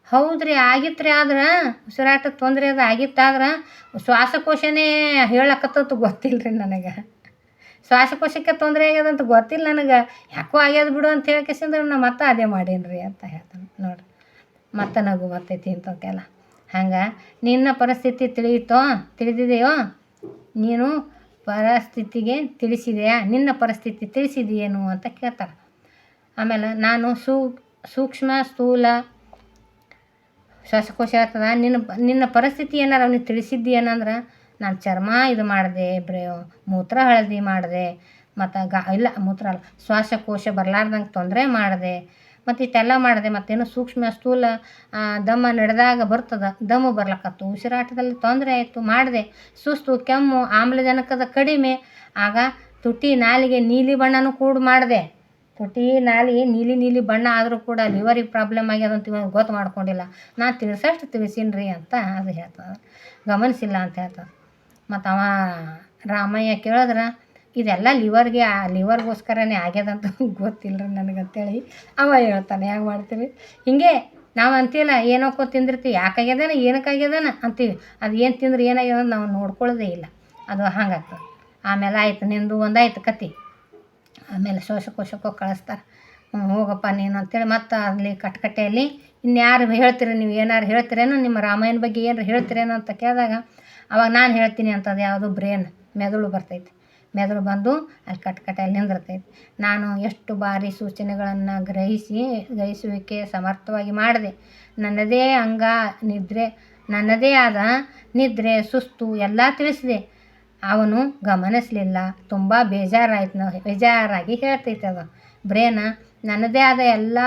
ಹೌದ್ರಿ, ಆಗಿತ್ರಿ ಆದ್ರೆ ಉಸಿರಾಟದ ತೊಂದರೆ ಅದು ಆಗಿತ್ತಾದ್ರೆ ಶ್ವಾಸಕೋಶನೇ ಹೇಳಕತ್ತತ್ತು ಗೊತ್ತಿಲ್ಲ ರೀ ನನಗೆ. ಶ್ವಾಸಕೋಶಕ್ಕೆ ತೊಂದರೆ ಆಗ್ಯದ ಅಂತ ಗೊತ್ತಿಲ್ಲ ನನಗೆ. ಯಾಕೋ ಆಗ್ಯದ ಬಿಡು ಅಂತ ಹೇಳ್ಕೇಸಂದ್ರೆ ನಾ ಮತ್ತೆ ಅದೇ ಮಾಡೀನಿ ರೀ ಅಂತ ಹೇಳ್ತಾನೆ. ನೋಡ್ರಿ, ಮತ್ತೆ ನಗು ಬರ್ತೈತಿ ಇಂಥವಕ್ಕೆಲ್ಲ. ಹಂಗೆ, ನಿನ್ನ ಪರಿಸ್ಥಿತಿ ತಿಳಿಯಿತೋ, ತಿಳಿದಿದೆಯೋ? ನೀನು ಪರಿಸ್ಥಿತಿಗೆ ತಿಳಿಸಿದೆಯಾ? ನಿನ್ನ ಪರಿಸ್ಥಿತಿ ತಿಳಿಸಿದೆಯೇನು ಅಂತ ಕೇಳ್ತಾರೆ. ಆಮೇಲೆ, ನಾನು ಸೂ, ಸೂಕ್ಷ್ಮ, ಸ್ಥೂಲ ಶ್ವಾಸಕೋಶ ಆಗ್ತದೆ. ನಿನ್ನ ನಿನ್ನ ಪರಿಸ್ಥಿತಿ ಏನಾರ ಅವ್ನಿಗೆ ತಿಳಿಸಿದ್ದೀಯನಂದ್ರೆ ನಾನು ಚರ್ಮ ಇದು ಮಾಡಿದೆ, ಬ್ರೆ, ಮೂತ್ರ ಹಳದಿ ಮಾಡಿದೆ, ಮತ್ತು ಗಾ, ಇಲ್ಲ, ಮೂತ್ರ ಅಲ್ಲ, ಶ್ವಾಸಕೋಶ ಬರಲಾರ್ದಂಗೆ ತೊಂದರೆ ಮಾಡಿದೆ, ಮತ್ತು ಇಷ್ಟೆಲ್ಲ ಮಾಡಿದೆ, ಮತ್ತೇನು ಸೂಕ್ಷ್ಮ ಸ್ಥೂಲ ದಮ್ಮ ನಡೆದಾಗ ಬರ್ತದೆ, ದಮ್ಮು ಬರ್ಲಕ್ಕತ್ತು ಉಸಿರಾಟದಲ್ಲಿ ತೊಂದರೆ ಆಯಿತು, ಮಾಡಿದೆ, ಸುಸ್ತು, ಕೆಮ್ಮು, ಆಮ್ಲಜನಕದ ಕಡಿಮೆ, ಆಗ ತುಟಿ ನಾಲಿಗೆ ನೀಲಿ ಬಣ್ಣನೂ ಕೂಡ ಮಾಡಿದೆ, ತುಟಿ ನಾಲಿಗೆ ನೀಲಿ ನೀಲಿ ಬಣ್ಣ ಆದರೂ ಕೂಡ ಲಿವರಿಗೆ ಪ್ರಾಬ್ಲಮ್ ಆಗ್ಯದ ಅಂತ ಗೊತ್ತು ಮಾಡ್ಕೊಂಡಿಲ್ಲ, ನಾನು ತಿಳಿಸಷ್ಟು ತಿಳಿಸೀನಿ ರೀ ಅಂತ ಅದು ಹೇಳ್ತದೆ, ಗಮನಿಸಿಲ್ಲ ಅಂತ ಹೇಳ್ತದೆ. ಮತ್ತು ಅವ ರಾಮಯ್ಯ ಕೇಳಿದ್ರೆ, ಇದೆಲ್ಲ ಲಿವರ್ಗೆ ಆ ಲಿವರ್ಗೋಸ್ಕರನೇ ಆಗ್ಯದಂತ ಗೊತ್ತಿಲ್ಲ ರೀ ನನಗಂತೇಳಿ. ಅವ ಹೇಳ್ತಾನೆ ಹೆಂಗೆ ಮಾಡ್ತೀವಿ ಹಿಂಗೆ ನಾವು ಅಂತೀವಲ್ಲ ಏನಕ್ಕೋ ತಿಂದಿರ್ತೀವಿ ಯಾಕಾಗ್ಯದನ ಏನಕ್ಕಾಗ್ಯದನ ಅಂತೀವಿ. ಅದು ಏನು ತಿಂದ್ರೆ ಏನಾಗ್ಯದ ನಾವು ನೋಡ್ಕೊಳ್ಳೋದೇ ಇಲ್ಲ. ಅದು ಹಂಗಾಗ್ತದೆ. ಆಮೇಲೆ ಆಯ್ತು, ನಿಂದು ಒಂದಾಯ್ತು ಕತಿ. ಆಮೇಲೆ ಶೋಷಕೋಶಕ್ಕೋ ಕಳಿಸ್ತಾರೆ. ಹೋಗಪ್ಪ ನೀನು ಅಂತೇಳಿ ಮತ್ತು ಅಲ್ಲಿ ಕಟ್ಕಟ್ಟೆಯಲ್ಲಿ ಇನ್ಯಾರು ಹೇಳ್ತೀರಿ, ನೀವು ಏನಾರು ಹೇಳ್ತೀರೇನೋ, ನಿಮ್ಮ ರಾಮಾಯಣ ಬಗ್ಗೆ ಏನಾರು ಹೇಳ್ತೀರೇನೋ ಅಂತ ಕೇಳಿದಾಗ ಅವಾಗ ನಾನು ಹೇಳ್ತೀನಿ ಅಂತದ್ದು ಯಾವುದು ಬ್ರೇನ್ ಮೆದುಳು ಬರ್ತೈತಿ. ಮೆದುಳು ಬಂದು ಅಲ್ಲಿ ಕಟ್ಕಟ್ಟಲ್ಲಿ ನಿಂದಿರ್ತೈತೆ. ನಾನು ಎಷ್ಟು ಬಾರಿ ಸೂಚನೆಗಳನ್ನು ಗ್ರಹಿಸಿ, ಗ್ರಹಿಸುವಿಕೆ ಸಮರ್ಥವಾಗಿ ಮಾಡಿದೆ. ನನ್ನದೇ ಅಂಗ, ನಿದ್ರೆ, ನನ್ನದೇ ಆದ ನಿದ್ರೆ, ಸುಸ್ತು ಎಲ್ಲ ತಿಳಿಸಿದೆ. ಅವನು ಗಮನಿಸಲಿಲ್ಲ, ತುಂಬ ಬೇಜಾರಾಯ್ತು ಬೇಜಾರಾಗಿ ಹೇಳ್ತೈತೆ ಅದು. ಬ್ರೇನ, ನನ್ನದೇ ಆದ ಎಲ್ಲ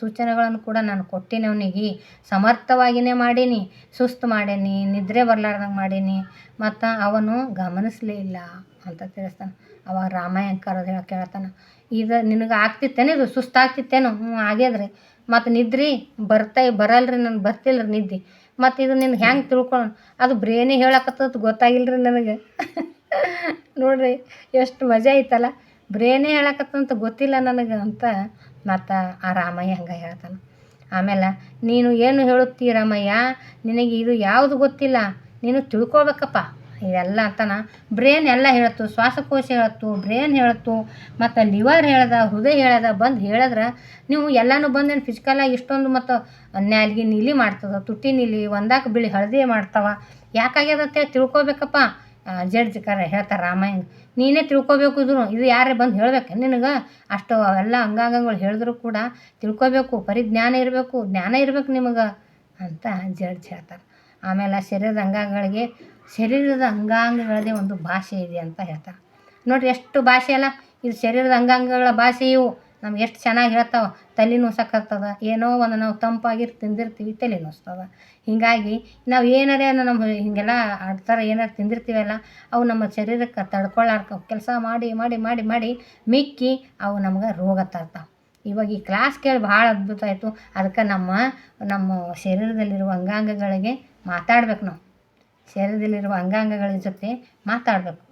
ಸೂಚನೆಗಳನ್ನು ಕೂಡ ನಾನು ಕೊಟ್ಟೀನಿ ಅವನಿಗೆ ಸಮರ್ಥವಾಗಿಯೇ ಮಾಡೀನಿ, ಸುಸ್ತು ಮಾಡೀನಿ, ನಿದ್ರೆ ಬರ್ಲಾರ್ದಂಗೆ ಮಾಡೀನಿ, ಮತ್ತು ಅವನು ಗಮನಿಸಲೇ ಇಲ್ಲ ಅಂತ ತಿಳಿಸ್ತಾನೆ. ಅವಾಗ ರಾಮಾಯಣ ಕರೆದು ಹೇಳಿ ಕೇಳ್ತಾನೆ ಇದು ನಿನಗೆ ಆಗ್ತಿತ್ತೇನೆ ಇದು? ಸುಸ್ತಾಗ್ತಿತ್ತೇನು? ಹ್ಞೂ ಆಗ್ಯದ್ರಿ. ಮತ್ತು ನಿದ್ರಿ ಬರ್ತಾ ಬರಲ್ರಿ, ನನಗೆ ಬರ್ತಿಲ್ಲ ರೀ ನಿದ್ದೆ. ಮತ್ತು ಇದು ನಿನ್ಗೆ ಹೆಂಗೆ ತಿಳ್ಕೊಳ್ಳೋಣ ಅದು ಬ್ರೇನೇ ಹೇಳಕತ್ತದ ಗೊತ್ತಾಗಿಲ್ಲ ರೀ ನನಗೆ. ನೋಡಿರಿ, ಎಷ್ಟು ಮಜಾ ಐತಲ್ಲ. ಬ್ರೇನೇ ಹೇಳಕತ್ತಂತ ಗೊತ್ತಿಲ್ಲ ನನಗೆ ಅಂತ ಮತ್ತು ಆ ರಾಮಯ್ಯ ಹಂಗೆ ಹೇಳ್ತಾನೆ. ಆಮೇಲೆ, ನೀನು ಏನು ಹೇಳುತ್ತೀ ರಾಮಯ್ಯ? ನಿನಗೆ ಇದು ಯಾವುದು ಗೊತ್ತಿಲ್ಲ? ನೀನು ತಿಳ್ಕೊಬೇಕಪ್ಪ. ಇದೆಲ್ಲ ಅಂತನ. ಬ್ರೇನ್ ಎಲ್ಲ ಹೇಳತ್ತು, ಶ್ವಾಸಕೋಶ ಹೇಳತ್ತು, ಬ್ರೇನ್ ಹೇಳತ್ತು, ಮತ್ತು ಲಿವರ್ ಹೇಳ್ದ, ಹೃದಯ ಹೇಳ್ದ, ಬಂದು ಹೇಳಿದ್ರೆ ನೀವು ಎಲ್ಲನೂ ಬಂದೇನು ಫಿಸಿಕಲಾಗಿ ಇಷ್ಟೊಂದು ಮತ್ತು ನಾಲ್ಗೆ ನೀಲಿ ಮಾಡ್ತದೆ, ತುಟ್ಟಿ ನೀಲಿ, ಒಂದಾಕ ಬಿಳಿ ಹಳದಿ ಮಾಡ್ತಾವ. ಯಾಕಾಗ್ಯದ ಅಂತೇಳಿ ತಿಳ್ಕೊಬೇಕಪ್ಪ. ಜಡ್ಜ್ ಕರೆ ಹೇಳ್ತಾರೆ ರಾಮಾಯಣ. ನೀನೇ ತಿಳ್ಕೊಬೇಕು ಇದ್ರು, ಇದು ಯಾರೇ ಬಂದು ಹೇಳ್ಬೇಕು? ನಿನಗೆ ಅಷ್ಟು ಅವೆಲ್ಲ ಅಂಗಾಂಗಗಳು ಹೇಳಿದ್ರು ಕೂಡ ತಿಳ್ಕೊಬೇಕು, ಪರಿಜ್ಞಾನ ಇರಬೇಕು, ಜ್ಞಾನ ಇರಬೇಕು ನಿಮಗೆ ಅಂತ ಜಡ್ಜ್ ಹೇಳ್ತಾರೆ. ಆಮೇಲೆ ಶರೀರದ ಅಂಗಾಂಗಗಳಿಗೆ, ಶರೀರದ ಅಂಗಾಂಗಗಳದೇ ಒಂದು ಭಾಷೆ ಇದೆ ಅಂತ ಹೇಳ್ತಾರೆ. ನೋಡಿರಿ, ಎಷ್ಟು ಭಾಷೆ ಅಲ್ಲ? ಇದು ಶರೀರದ ಅಂಗಾಂಗಗಳ ಭಾಷೆ ನಮ್ಗೆ ಎಷ್ಟು ಚೆನ್ನಾಗಿ ಹೇಳ್ತಾವ, ತಲೆ ನೋಸಕ್ಕತ್ತದ ಏನೋ ಒಂದು ನಾವು ತಂಪಾಗಿರ್ ತಿಂದಿರ್ತೀವಿ, ತಲೆ ನೋಸ್ತದ. ಹೀಗಾಗಿ ನಾವು ಏನಾರೇ ನಮ್ಮ ಹೀಗೆಲ್ಲ ಆಡ್ತಾರೆ, ಏನಾರು ತಿಂದಿರ್ತೀವಲ್ಲ ಅವು ನಮ್ಮ ಶರೀರಕ್ಕೆ ತಡ್ಕೊಳ್ಳಾರ್ಕ ಕೆಲಸ ಮಾಡಿ ಮಾಡಿ ಮಾಡಿ ಮಾಡಿ ಮಿಕ್ಕಿ ಅವು ನಮ್ಗೆ ರೋಗ ತರ್ತಾವೆ. ಇವಾಗ ಈ ಕ್ಲಾಸ್ ಕೇಳಿ ಭಾಳ ಅದ್ಭುತ ಆಯಿತು. ಅದಕ್ಕೆ ನಮ್ಮ ನಮ್ಮ ಶರೀರದಲ್ಲಿರುವ ಅಂಗಾಂಗಗಳಿಗೆ ಮಾತಾಡ್ಬೇಕು ನಾವು. ಶರೀರದಲ್ಲಿರುವ ಅಂಗಾಂಗಗಳ ಜೊತೆ ಮಾತಾಡಬೇಕು.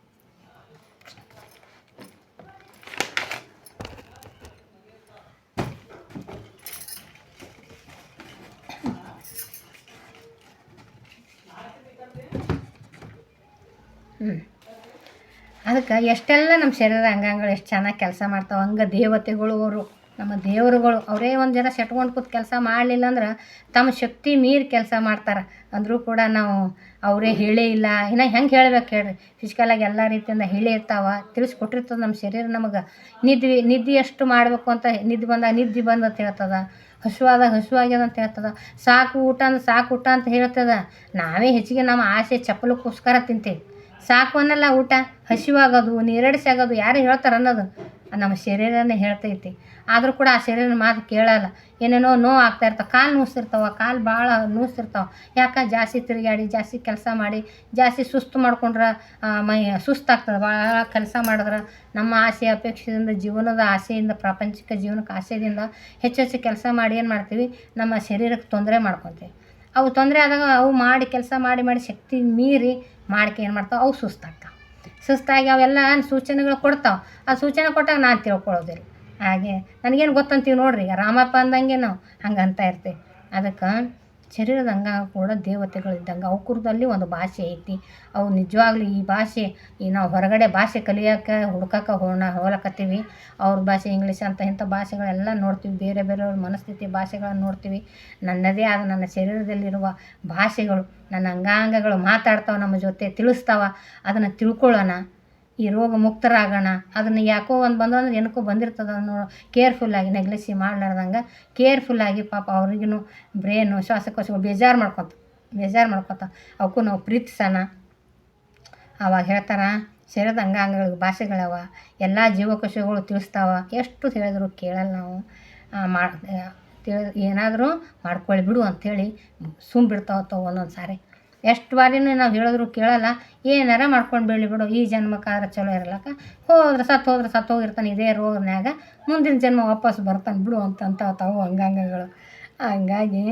ಅದಕ್ಕೆ ಎಷ್ಟೆಲ್ಲ ನಮ್ಮ ಶರೀರ ಅಂಗಾಂಗಗಳು ಎಷ್ಟು ಚೆನ್ನಾಗಿ ಕೆಲಸ ಮಾಡ್ತಾವೆ ಹಂಗೆ ದೇವತೆಗಳು ಅವರು, ನಮ್ಮ ದೇವರುಗಳು. ಅವರೇ ಒಂದು ಜನ ಸೆಟ್ಕೊಂಡು ಕೂತು ಕೆಲಸ ಮಾಡಲಿಲ್ಲ ಅಂದ್ರೆ ತಮ್ಮ ಶಕ್ತಿ ಮೀರಿ ಕೆಲಸ ಮಾಡ್ತಾರೆ. ಅಂದರೂ ಕೂಡ ನಾವು ಅವರೇ ಹೇಳೇ ಇಲ್ಲ. ಇನ್ನು ಹೆಂಗೆ ಹೇಳ್ಬೇಕು ಹೇಳ್ರಿ? ಫಿಸಿಕಲಾಗಿ ಎಲ್ಲ ರೀತಿಯಿಂದ ಹೇಳಿ ಇರ್ತಾವೆ. ತಿಳಿಸ್ಕೊಟ್ಟಿರ್ತದೆ ನಮ್ಮ ಶರೀರ ನಮಗೆ. ನಿದ್ದೆ ನಿದ್ದೆ ಎಷ್ಟು ಮಾಡಬೇಕು ಅಂತ ನಿದ್ದೆ ಬಂದಾಗ ನಿದ್ದೆ ಬಂದು ಅಂತ ಹೇಳ್ತದೆ. ಹಸುವಾದಾಗ ಹಸುವಾಗ್ಯದ ಅಂತ ಹೇಳ್ತದೆ. ಸಾಕು ಊಟ ಅಂದ್ರೆ ಸಾಕು ಊಟ ಅಂತ ಹೇಳ್ತದೆ. ನಾವೇ ಹೆಚ್ಚಿಗೆ ನಮ್ಮ ಆಸೆ ಚಪ್ಪಲಕ್ಕೋಸ್ಕರ ತಿಂತೀವಿ. ಸಾಕು ಅನ್ನಲ್ಲ ಊಟ. ಹಸಿವಾಗೋದು ನೀರಡಿಸಾಗೋದು ಯಾರು ಹೇಳ್ತಾರೆ ಅನ್ನೋದು ನಮ್ಮ ಶರೀರನೇ ಹೇಳ್ತೈತಿ. ಆದರೂ ಕೂಡ ಆ ಶರೀರ ಮಾತು ಕೇಳಲ್ಲ. ಏನೇನೋ ನೋವು ಆಗ್ತಾ ಇರ್ತಾವೆ, ಕಾಲು ನೋಸ್ತಿರ್ತಾವೆ ಕಾಲು ಭಾಳ ನೋಸ್ತಿರ್ತಾವೆ ಯಾಕೆ? ಜಾಸ್ತಿ ತಿರುಗಾಡಿ ಜಾಸ್ತಿ ಕೆಲಸ ಮಾಡಿ, ಜಾಸ್ತಿ ಸುಸ್ತು ಮಾಡ್ಕೊಂಡ್ರೆ ಮೈ ಮೈ ಸುಸ್ತಾಗ್ತದೆ ಭಾಳ ಕೆಲಸ ಮಾಡಿದ್ರೆ ನಮ್ಮ ಆಸೆ, ಅಪೇಕ್ಷೆಯಿಂದ, ಜೀವನದ ಆಸೆಯಿಂದ, ಪ್ರಾಪಂಚಿಕ ಜೀವನಕ್ಕೆ ಆಸೆಯಿಂದ ಹೆಚ್ಚು ಹೆಚ್ಚು ಕೆಲಸ ಮಾಡಿ ಏನು ಮಾಡ್ತೀವಿ? ನಮ್ಮ ಶರೀರಕ್ಕೆ ತೊಂದರೆ ಮಾಡ್ಕೊತೀವಿ. ಅವು ತೊಂದರೆ ಆದಾಗ ಅವು ಮಾಡಿ, ಕೆಲಸ ಮಾಡಿ ಮಾಡಿ ಶಕ್ತಿ ಮೀರಿ ಮಾಡ್ಕೆ ಏನು ಮಾಡ್ತಾವೆ? ಅವು ಸುಸ್ತಾಗ್ತಾವೆ. ಸುಸ್ತಾಗಿ ಅವೆಲ್ಲ ಸೂಚನೆಗಳು ಕೊಡ್ತಾವೆ. ಆ ಸೂಚನೆ ಕೊಟ್ಟಾಗ ನಾನು ತಿಳ್ಕೊಳ್ಳೋದಿಲ್ಲ. ಹಾಗೆ ನನಗೇನು ಗೊತ್ತಂತೀವಿ ನೋಡ್ರಿ ರಾಮಪ್ಪ ಅಂದಂಗೆ ನಾವು ಹಂಗೆ ಅಂತ ಇರ್ತೀವಿ. ಅದಕ್ಕೆ ಶರೀರದ ಅಂಗ ಕೂಡ ದೇವತೆಗಳಿದ್ದಂಗೆ ಅವಕುರದಲ್ಲಿ ಒಂದು ಭಾಷೆ ಐತಿ. ಅವು ನಿಜವಾಗ್ಲೂ ಈ ಭಾಷೆ, ಈ ನಾವು ಹೊರಗಡೆ ಭಾಷೆ ಕಲಿಯೋಕೆ ಹುಡ್ಕಕ್ಕೆ ಹೋಣ, ಹೋಲಕತ್ತೀವಿ. ಅವ್ರ ಭಾಷೆ ಇಂಗ್ಲೀಷ್ ಅಂತ ಇಂಥ ಭಾಷೆಗಳೆಲ್ಲ ನೋಡ್ತೀವಿ. ಬೇರೆ ಬೇರೆಯವ್ರ ಮನಸ್ಥಿತಿ ಭಾಷೆಗಳನ್ನ ನೋಡ್ತೀವಿ. ನನ್ನದೇ ಆದ ನನ್ನ ಶರೀರದಲ್ಲಿರುವ ಭಾಷೆಗಳು, ನನ್ನ ಅಂಗಾಂಗಗಳು ಮಾತಾಡ್ತಾವೆ ನಮ್ಮ ಜೊತೆ, ತಿಳಿಸ್ತಾವ. ಅದನ್ನು ತಿಳ್ಕೊಳ್ಳೋಣ. ಈ ರೋಗ ಮುಕ್ತರಾಗೋಣ. ಅದನ್ನು ಯಾಕೋ ಒಂದು ಬಂದು ಅಂದ್ರೆ ಏನಕ್ಕೋ ಬಂದಿರ್ತದೆ ಅನ್ನೋ ಕೇರ್ಫುಲ್ಲಾಗಿ ನೆಗ್ಲೆಸಿ ಮಾಡ್ಲಾರ್ದಂಗೆ ಕೇರ್ಫುಲ್ಲಾಗಿ ಪಾಪ ಅವ್ರಿಗೂ ಬ್ರೇನು ಶ್ವಾಸಕೋಶಗಳು ಬೇಜಾರು ಮಾಡ್ಕೊತ ಬೇಜಾರು ಮಾಡ್ಕೊತ ಅವಕ್ಕೂ ನಾವು ಪ್ರೀತಿಸೋಣ. ಅವಾಗ ಹೇಳ್ತಾರ ಶರೀರದ ಅಂಗಾಂಗಗಳಿಗೆ ಭಾಷೆಗಳವ, ಎಲ್ಲ ಜೀವಕೋಶಗಳು ತಿಳಿಸ್ತಾವ. ಎಷ್ಟು ಹೇಳಿದ್ರು ಕೇಳಲ್ಲ ನಾವು. ಮಾ ತಿಳಿ ಏನಾದರೂ ಮಾಡ್ಕೊಳ್ಳಿ ಬಿಡು ಅಂಥೇಳಿ ಸುಮ್ಮ ಬಿಡ್ತಾವತ್ತವ ಒಂದೊಂದು ಸಾರಿ. ಎಷ್ಟು ಬಾರಿನೂ ನಾವು ಹೇಳಿದ್ರು ಕೇಳಲ್ಲ. ಏನಾರ ಮಾಡ್ಕೊಂಡು ಬೆಳಿ ಬಿಡು. ಈ ಜನ್ಮಕ್ಕಾದ್ರೆ ಚಲೋ ಇರಲಕ್ಕ. ಹೋದ್ರೆ ಸತ್ತು ಹೋದ್ರೆ ಸತ್ತು ಹೋಗಿರ್ತಾನೆ ಇದೇ ರೋಗನ್ಯಾಗ. ಮುಂದಿನ ಜನ್ಮ ವಾಪಸ್ ಬರ್ತಾನೆ ಬಿಡು ಅಂತ ತಾವು ಅಂಗಾಂಗಗಳು. ಹಂಗಾಗಿ